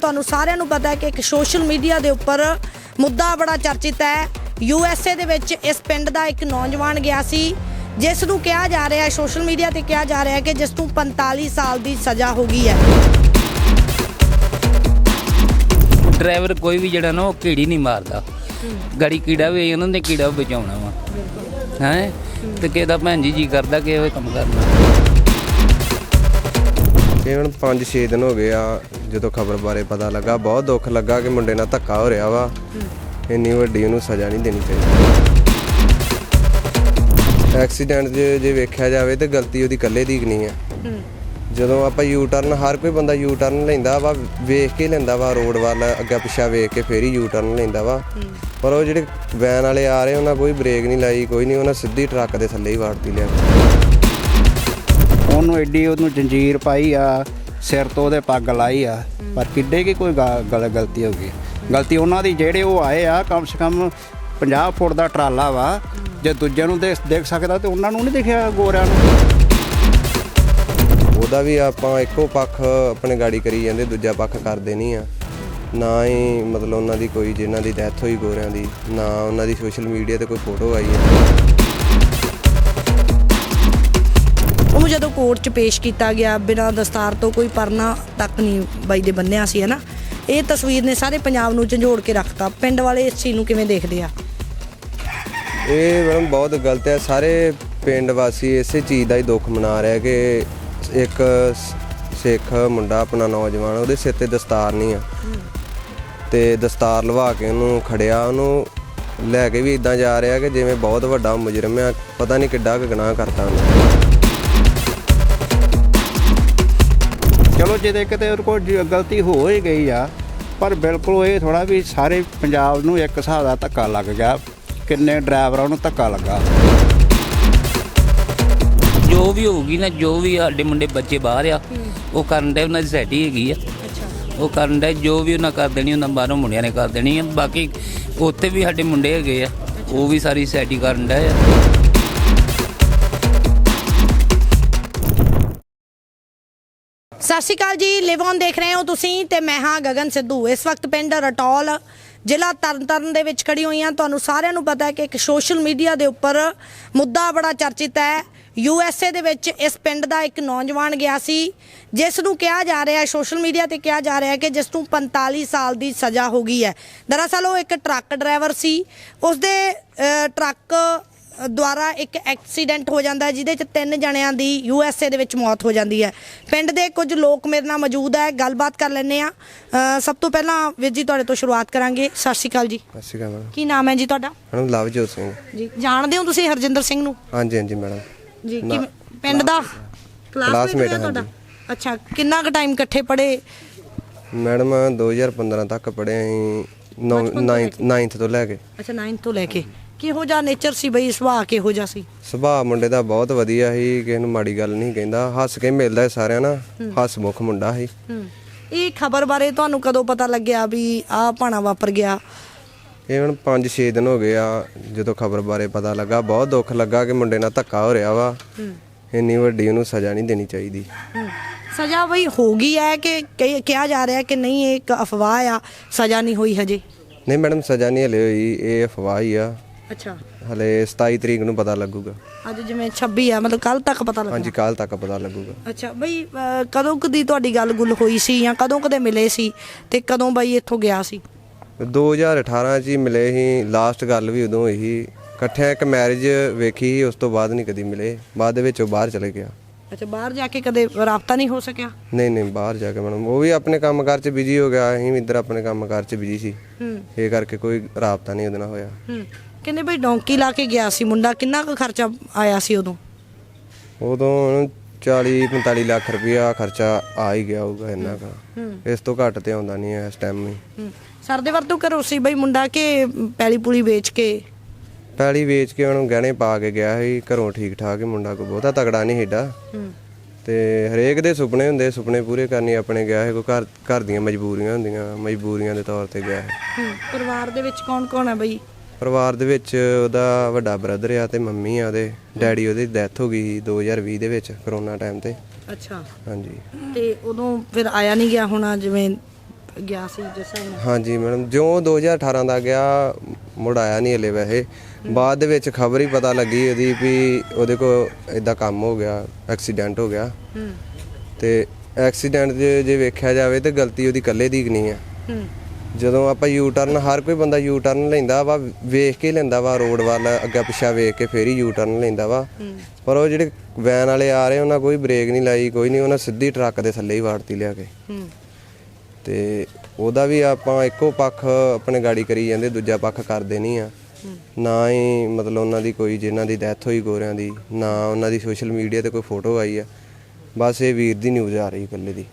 ਤੁਹਾਨੂੰ ਸਾਰਿਆਂ ਨੂੰ ਪਤਾ ਹੈ ਕਿ ਇੱਕ ਸੋਸ਼ਲ ਮੀਡੀਆ ਦੇ ਉੱਪਰ ਮੁੱਦਾ ਬੜਾ ਚਰਚਿਤ ਹੈ। ਯੂ ਐਸ ਏ ਦੇ ਵਿੱਚ ਇਸ ਪਿੰਡ ਦਾ ਇੱਕ ਨੌਜਵਾਨ ਗਿਆ ਸੀ ਜਿਸ ਨੂੰ ਕਿਹਾ ਜਾ ਰਿਹਾ ਹੈ ਸੋਸ਼ਲ ਮੀਡੀਆ ਤੇ ਕਿਹਾ ਜਾ ਰਿਹਾ ਹੈ ਕਿ ਜਿਸ ਨੂੰ 45 ਸਾਲ ਦੀ ਸਜ਼ਾ ਹੋ ਗਈ ਹੈ। ਡਰਾਈਵਰ ਕੋਈ ਵੀ ਜਿਹੜਾ ਨਾ ਉਹ ਕੀੜੀ ਨਹੀਂ ਮਾਰਦਾ। ਗਾੜੀ ਕੀੜਾ ਵੀ ਉਹਨਾਂ ਨੇ ਕੀੜਾ ਬਚਾਉਣਾ ਵਾ। ਹੈ? ਤੇ ਕਿਹਦਾ ਭੈਣ ਜੀ ਜੀ ਕਰਦਾ ਕਿ ਇਹ ਕੰਮ ਕਰਨਾ ਇਹ ਹੁਣ 5-6 ਦਿਨ ਹੋ ਗਏ ਆ ਜਦੋਂ ਖਬਰ ਬਾਰੇ ਪਤਾ ਲੱਗਾ, ਬਹੁਤ ਦੁੱਖ ਲੱਗਾ ਕਿ ਮੁੰਡੇ ਨਾਲ ਧੱਕਾ ਹੋ ਰਿਹਾ ਵਾ। ਇੰਨੀ ਵੱਡੀ ਉਹਨੂੰ ਸਜ਼ਾ ਨਹੀਂ ਦੇਣੀ ਚਾਹੀਦੀ। ਐਕਸੀਡੈਂਟ ਜੇ ਜੇ ਵੇਖਿਆ ਜਾਵੇ ਤੇ ਗਲਤੀ ਉਹਦੀ ਇਕੱਲੇ ਦੀ ਨਹੀਂ ਹੈ। ਜਦੋਂ ਆਪਾਂ ਯੂ ਟਰਨ ਹਰ ਕੋਈ ਬੰਦਾ ਯੂ ਟਰਨ ਲੈਂਦਾ ਵਾ, ਵੇਖ ਕੇ ਲੈਂਦਾ ਵਾ, ਰੋਡ ਵੱਲ ਅੱਗਾ ਪਿੱਛਾ ਵੇਖ ਕੇ ਫੇਰ ਹੀ ਯੂ ਟਰਨ ਲੈਂਦਾ ਵਾ। ਪਰ ਉਹ ਜਿਹੜੇ ਵੈਨ ਵਾਲੇ ਆ ਰਹੇ, ਉਹਨਾਂ ਕੋਈ ਬ੍ਰੇਕ ਨਹੀਂ ਲਾਈ, ਕੋਈ ਨਹੀਂ, ਉਹਨਾਂ ਸਿੱਧੀ ਟਰੱਕ ਦੇ ਥੱਲੇ ਹੀ ਵਾੜਤੀ ਲਿਆ। ਉਹਨੂੰ ਐਡੀ ਉਹਨੂੰ ਜੰਜੀਰ ਪਾਈ ਆ ਸਿਰ ਤੋਂ ਉਹਦੇ ਪੱਗ ਲਾਈ ਆ, ਪਰ ਕਿੱਡੇ ਕੀ ਕੋਈ ਗਾ- ਗਲ, ਗਲਤੀ ਹੋ ਗਈ। ਗਲਤੀ ਉਹਨਾਂ ਦੀ ਜਿਹੜੇ ਉਹ ਆਏ ਆ, ਕਮ ਸੇ ਕਮ 50 ਫੁੱਟ ਦਾ ਟਰਾਲਾ ਵਾ, ਜੇ ਦੂਜਿਆਂ ਨੂੰ ਦੇਖ ਦੇਖ ਸਕਦਾ ਤੇ ਉਹਨਾਂ ਨੂੰ ਨਹੀਂ ਦਿਖਿਆ ਗੋਰਿਆਂ ਨੂੰ। ਉਹਦਾ ਵੀ ਆਪਾਂ ਇੱਕੋ ਪੱਖ ਆਪਣੇ ਗਾੜੀ ਕਰੀ ਜਾਂਦੇ, ਦੂਜਾ ਪੱਖ ਕਰਦੇ ਨਹੀਂ ਆ। ਨਾ ਹੀ ਮਤਲਬ ਉਹਨਾਂ ਦੀ ਕੋਈ, ਜਿਨ੍ਹਾਂ ਦੀ ਡੈਥ ਹੋਈ ਗੋਰਿਆਂ ਦੀ, ਨਾ ਉਹਨਾਂ ਦੀ ਸੋਸ਼ਲ ਮੀਡੀਆ ਤੇ ਕੋਈ ਫੋਟੋ ਆਈ ਹੈ ਉਹਨੂੰ ਜਦੋਂ ਕੋਰਟ 'ਚ ਪੇਸ਼ ਕੀਤਾ ਗਿਆ, ਬਿਨਾਂ ਦਸਤਾਰ ਤੋਂ ਕੋਈ ਪਰਨਾ ਤੱਕ ਨਹੀਂ ਬਾਈ ਦੇ ਬੰਨਿਆ ਸੀ, ਹਨਾ? ਇਹ ਤਸਵੀਰ ਨੇ ਸਾਰੇ ਪੰਜਾਬ ਨੂੰ ਝੰਜੋੜ ਕੇ ਰੱਖਤਾ। ਪਿੰਡ ਵਾਲੇ ਇਸ ਚੀਜ਼ ਨੂੰ ਕਿਵੇਂ ਦੇਖਦੇ ਆ? ਇਹ ਮੈਡਮ ਬਹੁਤ ਗਲਤ ਹੈ। ਸਾਰੇ ਪਿੰਡ ਵਾਸੀ ਇਸੇ ਚੀਜ਼ ਦਾ ਹੀ ਦੁੱਖ ਮਨਾ ਰਿਹਾ ਕਿ ਇੱਕ ਸਿੱਖ ਮੁੰਡਾ ਆਪਣਾ ਨੌਜਵਾਨ, ਉਹਦੇ ਸਿਰ ਤੇ ਦਸਤਾਰ ਨਹੀਂ ਆ। ਤੇ ਦਸਤਾਰ ਲਵਾ ਕੇ ਉਹਨੂੰ ਖੜਿਆ, ਉਹਨੂੰ ਲੈ ਕੇ ਵੀ ਇਦਾਂ ਜਾ ਰਿਹਾ ਕਿ ਜਿਵੇਂ ਬਹੁਤ ਵੱਡਾ ਮੁਜਰਮ ਆ। ਪਤਾ ਨਹੀਂ ਕਿੱਡਾ ਕੁ ਗੁਨਾਹ ਕਰਤਾ ਉਹਨੇ। ਜਿਹਦੇ ਕਿਤੇ ਉਹ ਕੋਈ ਗਲਤੀ ਹੋ ਹੀ ਗਈ ਆ ਪਰ ਬਿਲਕੁਲ ਇਹ ਥੋੜਾ ਵੀ ਸਾਰੇ ਪੰਜਾਬ ਨੂੰ ਇੱਕ ਹਿਸਾਬ ਦਾ ਧੱਕਾ ਲੱਗ ਗਿਆ ਕਿੰਨੇ ਡਰਾਈਵਰਾਂ ਨੂੰ ਧੱਕਾ ਲੱਗਾ। ਜੋ ਵੀ ਹੋਊਗੀ ਨਾ ਜੋ ਵੀ ਸਾਡੇ ਮੁੰਡੇ ਬੱਚੇ ਬਾਹਰ ਆ ਉਹ ਕਰਨ ਦੇ ਉਹਨਾਂ ਦੀ ਸੈਟੀ ਹੈਗੀ ਆ। ਉਹ ਕਰਨ ਦੇ ਜੋ ਵੀ ਉਹਨਾਂ ਕਰ ਦੇਣੀ ਉਹਨਾਂ ਬਾਹਰੋਂ ਮੁੰਡਿਆਂ ਨੇ ਕਰ ਦੇਣੀ ਆ। ਬਾਕੀ ਉੱਥੇ ਵੀ ਸਾਡੇ ਮੁੰਡੇ ਹੈਗੇ ਆ ਉਹ ਵੀ ਸਾਰੀ ਸੈਟੀ ਕਰਨ ਦੇ ਆ। ਸਤਿ ਸ਼੍ਰੀ ਅਕਾਲ ਜੀ ਲਿਵ ਔਨ ਦੇਖ ਰਹੇ ਹੋ ਤੁਸੀਂ ਤੇ ਮੈਂ ਹਾਂ ਗਗਨ ਸਿੱਧੂ। ਇਸ ਵਕਤ ਪਿੰਡ ਰਟੌਲ ਜ਼ਿਲ੍ਹਾ ਤਰਨਤਾਰਨ ਦੇ ਵਿੱਚ ਖੜੀ ਹੋਈ ਹਾਂ। ਤੁਹਾਨੂੰ ਸਾਰਿਆਂ ਨੂੰ ਪਤਾ ਹੈ ਕਿ ਇੱਕ ਸੋਸ਼ਲ ਮੀਡੀਆ ਦੇ ਉੱਪਰ ਮੁੱਦਾ ਬੜਾ ਚਰਚਿਤ ਹੈ। ਯੂ ਐਸ ਏ ਦੇ ਵਿੱਚ ਇਸ ਪਿੰਡ ਦਾ ਇੱਕ ਨੌਜਵਾਨ ਗਿਆ ਸੀ ਜਿਸ ਨੂੰ ਕਿਹਾ ਜਾ ਰਿਹਾ ਹੈ ਸੋਸ਼ਲ ਮੀਡੀਆ ਤੇ ਕਿਹਾ ਜਾ ਰਿਹਾ ਹੈ ਕਿ ਜਿਸ ਨੂੰ 45 ਸਾਲ ਦੀ ਸਜ਼ਾ ਹੋ ਗਈ ਹੈ। ਦਰਅਸਲ ਉਹ ਇੱਕ ਟਰੱਕ ਡਰਾਈਵਰ ਸੀ। ਉਸਦੇ ਅ, ਟਰੱਕ ਦੁਆਰਾ ਇੱਕ ਐਕਸੀਡੈਂਟ ਹੋ ਜਾਂਦਾ ਜਿਹਦੇ ਚ ਤਿੰਨ ਜਣਿਆਂ ਦੀ ਯੂ ਐਸ ਏ ਦੇ ਵਿੱਚ ਮੌਤ ਹੋ ਜਾਂਦੀ ਹੈ। ਪਿੰਡ ਦੇ ਕੁਝ ਲੋਕ ਮੇਰੇ ਨਾਲ ਮੌਜੂਦ ਹੈ ਗੱਲਬਾਤ ਕਰ ਲੈਂਦੇ ਆ ਸਭ ਤੋਂ ਪਹਿਲਾਂ ਵੀਰ ਜੀ ਤੁਹਾਡੇ ਤੋਂ ਸ਼ੁਰੂਆਤ ਕਰਾਂਗੇ। ਸਤਿ ਸ਼੍ਰੀ ਅਕਾਲ ਜੀ। ਸਤਿ ਸ਼੍ਰੀ ਅਕਾਲ ਮੈਡਮ। ਕੀ ਨਾਮ ਹੈ ਜੀ ਤੁਹਾਡਾ? ਮੈਡਮ ਲਵਜੋਤ ਸਿੰਘ ਜੀ ਜਾਣਦੇ ਹੋ ਤੁਸੀਂ ਹਰਜਿੰਦਰ ਸਿੰਘ ਨੂੰ? ਹਾਂਜੀ ਹਾਂਜੀ ਮੈਡਮ। ਜੀ ਕਿਵੇਂ ਪਿੰਡ ਦਾ? ਕਲਾਸਮੇਟ ਹੈ ਤੁਹਾਡਾ? ਅੱਛਾ ਕਿੰਨਾ ਕੁ ਟਾਈਮ ਇਕੱਠੇ ਪੜ੍ਹੇ? ਮੈਡਮ 2015 ਤੱਕ ਪੜ੍ਹੇ ਅਸੀਂ 9th ਤੋਂ ਲੈ ਕੇ? ਅੱਛਾ 9th ਤੋਂ ਲੈ ਕੇ। ਕਿਹੋ ਜਿਹਾ ਨੇਚਰ ਸੀ ਬਈ ਸੁਭਾਅ ਕਿਹੋ ਜਿਹਾ ਸੀ? ਸੁਭਾਅ ਮੁੰਡੇ ਦਾ ਬਹੁਤ ਵਧੀਆ ਸੀ ਕਿਸੇ ਨੂੰ ਮਾੜੀ ਗੱਲ ਨਹੀਂ ਕਹਿੰਦਾ। ਹੱਸ ਕੇ ਮਿਲਦਾ ਸੀ ਸਾਰਿਆਂ ਨਾਲ ਹੱਸਮੁਖ ਮੁੰਡਾ ਸੀ। ਇਹ ਖਬਰ ਬਾਰੇ ਤੁਹਾਨੂੰ ਕਦੋਂ ਪਤਾ ਲੱਗਿਆ ਵੀ ਆਹ ਭਾਣਾ ਵਾਪਰ ਗਿਆ? ਇਹ ਹੁਣ 5-6 ਦਿਨ ਹੋ ਗਏ ਆ ਜਦੋਂ ਖਬਰ ਬਾਰੇ ਪਤਾ ਲੱਗਾ ਬਹੁਤ ਦੁੱਖ ਲੱਗਾ ਕਿ ਮੁੰਡੇ ਨਾਲ ਧੱਕਾ ਹੋ ਰਿਹਾ ਵਾ। ਇੰਨੀ ਵੱਡੀ ਉਹਨੂੰ ਸਜ਼ਾ ਨਹੀਂ ਦੇਣੀ ਚਾਹੀਦੀ। ਸਜ਼ਾ ਬਈ ਹੋ ਗਈ ਹੈ ਕਿ ਕਈ- ਕਿਹਾ ਜਾ ਰਿਹਾ ਕਿ ਨਹੀਂ ਇਹ ਇੱਕ ਅਫਵਾਹ ਆ ਸਜ਼ਾ ਨਹੀਂ ਹੋਈ ਹਜੇ? ਨਹੀਂ ਮੈਡਮ ਸਜ਼ਾ ਨਹੀਂ ਹਲੇ ਹੋਈ ਇਹ ਅਫਵਾਹ ਹੀ ਆ। ਅੱਛਾ। ਹਲੇ 27 ਤਰੀਕ ਨੂੰ ਪਤਾ ਲੱਗੂਗਾ। ਅੱਜ ਜਿਵੇਂ 26 ਆ ਮਤਲਬ ਕੱਲ ਤੱਕ ਪਤਾ ਲੱਗਾ। ਹਾਂਜੀ ਕੱਲ ਤੱਕ ਪਤਾ ਲੱਗੂਗਾ। ਅੱਛਾ ਬਈ ਅਹ, ਕਦੋਂ ਕਦੀ ਤੁਹਾਡੀ ਗੱਲ ਗੁੱਲ ਹੋਈ ਸੀ ਜਾਂ ਕਦੋਂ ਕਦੇ ਮਿਲੇ ਸੀ ਤੇ ਕਦੋਂ ਬਈ ਇੱਥੋਂ ਗਿਆ ਸੀ? 2018 ਚ ਹੀ ਮਿਲੇ ਸੀ। ਲਾਸਟ ਗੱਲ ਵੀ ਉਦੋਂ ਹੋਈ ਸੀ। ਇਕੱਠਿਆਂ ਇੱਕ ਮੈਰਿਜ ਵੇਖੀ ਸੀ ਉਸ ਤੋਂ ਬਾਅਦ ਨਹੀਂ ਕਦੀ ਮਿਲੇ। ਬਾਅਦ ਦੇ ਵਿੱਚ ਉਹ ਬਾਹਰ ਚਲੇ ਗਿਆ। ਅੱਛਾ ਬਾਹਰ ਜਾ ਕੇ ਕਦੇ ਰਾਬਤਾ ਨਹੀਂ ਹੋ ਸਕਿਆ? ਨਹੀਂ ਨਹੀਂ ਬਾਹਰ ਜਾ ਕੇ ਮੈਡਮ ਉਹ ਵੀ ਆਪਣੇ ਕੰਮਕਾਰ 'ਚ ਬਿਜ਼ੀ ਹੋ ਗਿਆ। ਅਸੀਂ ਵੀ ਇੱਧਰ ਆਪਣੇ ਕੰਮਕਾਰ 'ਚ ਬਿਜ਼ੀ ਸੀ। ਹੂੰ। ਇਹ ਕਰਕੇ ਕੋਈ ਰਾਬਤਾ ਨਹੀਂ ਉਹਦੇ ਨਾਲ ਹੋਇਆ। ਹੂੰ। ਕਹਿੰਦੇ ਬਈ ਡੌਂਕੀ ਲਾ ਕੇ ਗਿਆ ਸੀ ਮੁੰਡਾ ਕਿੰਨਾ ਕੁ ਖਰਚਾ ਆਇਆ ਸੀ ਉਦੋਂ? ਉਦੋਂ ਉਹਨੂੰ 40 45 ਲੱਖ ਰੁਪਇਆ ਖਰਚਾ ਆ ਹੀ ਗਿਆ ਹੋਊਗਾ ਇੰਨਾ ਕੁ। ਇਸ ਤੋਂ ਘੱਟ ਤੇ ਆਉਂਦਾ ਨਹੀਂ ਹੈ ਇਸ ਟਾਈਮ ਵੀ। ਸਰ ਦੇ ਵਰਤੋਂ ਕਰੋ ਸੀ ਬਈ ਮੁੰਡਾ ਕਿ ਪੈਲੀ ਪੁਲੀ ਵੇਚ ਕੇ? ਪੈਲੀ ਵੇਚ ਕੇ ਉਹਨੂੰ ਗਹਿਣੇ ਪਾ ਕੇ ਗਿਆ ਸੀ ਘਰੋਂ ਠੀਕ ਠਾਕ ਹੀ ਮੁੰਡਾ ਕੋਈ ਬਹੁਤਾ ਤਗੜਾ ਨਹੀਂ ਏਡਾ। ਹੂੰ। ਤੇ ਹਰੇਕ ਦੇ ਸੁਪਨੇ ਹੁੰਦੇ ਸੁਪਨੇ ਪੂਰੇ ਕਰਨੇ ਆਪਣੇ ਗਿਆ ਹੈ ਕੋਈ ਘਰ ਘਰ ਦੀਆਂ ਮਜਬੂਰੀਆਂ ਹੁੰਦੀਆਂ ਮਜਬੂਰੀਆਂ ਦੇ ਤੌਰ ਤੇ ਗਿਆ ਹੂੰ। ਪਰਿਵਾਰ ਦੇ ਵਿੱਚ ਕੌਣ ਕੌਣ ਹੈ ਬਈ? ਪਰਿਵਾਰ ਦੇ ਵਿੱਚ ਉਹਦਾ ਵੱਡਾ ਬ੍ਰਦਰ ਆ ਤੇ ਮੰਮੀ ਆ ਉਹਦੇ ਡੈਡੀ ਉਹਦੀ ਡੈਥ ਹੋ ਗਈ ਸੀ 2020 ਦੇ ਵਿੱਚ ਕਰੋਨਾ ਟਾਈਮ ਤੇ। ਅੱਛਾ। ਹਾਂਜੀ। ਤੇ ਉਦੋਂ ਫਿਰ ਆਇਆ ਨਹੀਂ ਗਿਆ ਹੋਣਾ ਜਿਵੇਂ ਗਿਆ ਸੀ ਜਿਸ ਹਾਂਜੀ ਮੈਡਮ ਜਿਉਂ 2018 ਦਾ ਗਿਆ ਮੁੜ ਆਇਆ ਨਹੀਂ ਹਲੇ ਵੈਸੇ। ਬਾਅਦ ਦੇ ਵਿੱਚ ਖਬਰ ਹੀ ਪਤਾ ਲੱਗੀ ਉਹਦੀ ਵੀ ਉਹਦੇ ਕੋ ਇਦਾਂ ਕੰਮ ਹੋ ਗਿਆ ਐਕਸੀਡੈਂਟ ਹੋ ਗਿਆ। ਹੂੰ। ਤੇ ਐਕਸੀਡੈਂਟ ਜੇ ਵੇਖਿਆ ਜਾਵੇ ਤੇ ਗਲਤੀ ਉਹਦੀ ਇਕੱਲੇ ਦੀ ਨਹੀਂ ਆ। ਹੂੰ। ਜਦੋਂ ਆਪਾਂ ਯੂ ਟਰਨ ਹਰ ਕੋਈ ਬੰਦਾ ਯੂ ਟਰਨ ਲੈਂਦਾ ਵਾ ਵੇਖ ਕੇ ਲੈਂਦਾ ਵਾ ਰੋਡ ਵੱਲ ਅੱਗਾ ਪਿੱਛਾ ਵੇਖ ਕੇ ਫੇਰ ਹੀ ਯੂ ਟਰਨ ਲੈਂਦਾ ਵਾ। ਪਰ ਉਹ ਜਿਹੜੇ ਵੈਨ ਵਾਲੇ ਆ ਰਹੇ ਉਹਨਾਂ ਕੋਈ ਬ੍ਰੇਕ ਨਹੀਂ ਲਾਈ ਕੋਈ ਨਹੀਂ ਉਹਨਾਂ ਸਿੱਧੀ ਟਰੱਕ ਦੇ ਥੱਲੇ ਹੀ ਵਾੜਤੀ ਲਿਆ ਕੇ। ਤੇ ਉਹਦਾ ਵੀ ਆਪਾਂ ਇੱਕੋ ਪੱਖ ਆਪਣੇ ਗਾੜੀ ਕਰੀ ਜਾਂਦੇ ਦੂਜਾ ਪੱਖ ਕਰਦੇ ਨਹੀਂ ਆ। ਨਾ ਹੀ ਮਤਲਬ ਉਹਨਾਂ ਦੀ ਕੋਈ ਜਿਨ੍ਹਾਂ ਦੀ ਡੈਥ ਹੋਈ ਗੋਰਿਆਂ ਦੀ ਨਾ ਉਹਨਾਂ ਦੀ ਸੋਸ਼ਲ ਮੀਡੀਆ ਤੇ ਕੋਈ ਫੋਟੋ ਆਈ ਆ। ਬਸ ਇਹ ਵੀਰ ਦੀ ਨਿਊਜ਼ ਆ ਰਹੀ ਇਕੱਲੇ ਦੀ।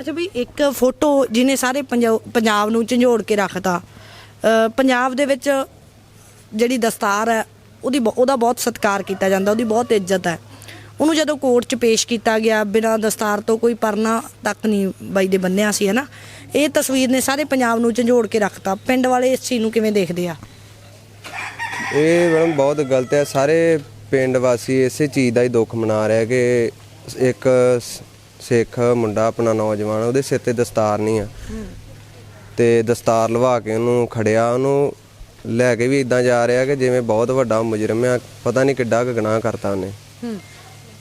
ਅੱਛਾ ਵੀ ਇੱਕ ਫੋਟੋ ਜਿਹਨੇ ਸਾਰੇ ਪੰਜਾ- ਪੰਜਾਬ ਨੂੰ ਝੰਜੋੜ ਕੇ ਰੱਖਤਾ ਅ, ਪੰਜਾਬ ਦੇ ਵਿੱਚ ਜਿਹੜੀ ਦਸਤਾਰ ਹੈ ਉਹਦੀ ਬਹੁ- ਉਹਦਾ ਬਹੁਤ ਸਤਿਕਾਰ ਕੀਤਾ ਜਾਂਦਾ ਉਹਦੀ ਬਹੁਤ ਇੱਜ਼ਤ ਹੈ। ਉਹਨੂੰ ਜਦੋਂ ਕੋਰਟ 'ਚ ਪੇਸ਼ ਕੀਤਾ ਗਿਆ ਬਿਨਾਂ ਦਸਤਾਰ ਤੋਂ ਕੋਈ ਪਰਨਾ ਤੱਕ ਨਹੀਂ ਬਾਈ ਦੇ ਬੰਨਿਆ ਸੀ ਹੈ ਨਾ ਇਹ ਤਸਵੀਰ ਨੇ ਸਾਰੇ ਪੰਜਾਬ ਨੂੰ ਝੰਜੋੜ ਕੇ ਰੱਖਤਾ। ਪਿੰਡ ਵਾਲੇ ਇਸ ਚੀਜ਼ ਨੂੰ ਕਿਵੇਂ ਦੇਖਦੇ ਆ? ਇਹ ਮੈਡਮ ਬਹੁਤ ਗਲਤ ਹੈ। ਸਾਰੇ ਪਿੰਡ ਵਾਸੀ ਇਸੇ ਚੀਜ਼ ਦਾ ਹੀ ਦੁੱਖ ਮਨਾ ਰਿਹਾ ਕਿ ਇੱਕ ਸ- ਸਿੱਖ ਮੁੰਡਾ ਆਪਣਾ ਨੌਜਵਾਨ, ਉਹਦੇ ਸਿਰ ਤੇ ਦਸਤਾਰ ਨਹੀਂ ਆ। ਤੇ ਦਸਤਾਰ ਲਵਾ ਕੇ ਉਹਨੂੰ ਖੜਿਆ, ਉਹਨੂੰ ਲੈ ਕੇ ਵੀ ਇਦਾਂ ਜਾ ਰਿਹਾ ਕਿ ਜਿਵੇਂ ਬਹੁਤ ਵੱਡਾ ਮੁਜਰਮ ਆ, ਪਤਾ ਨਹੀਂ ਕਿੱਡਾ ਕੁ ਗੁਨਾਹ ਕਰਤਾ ਉਹਨੇ।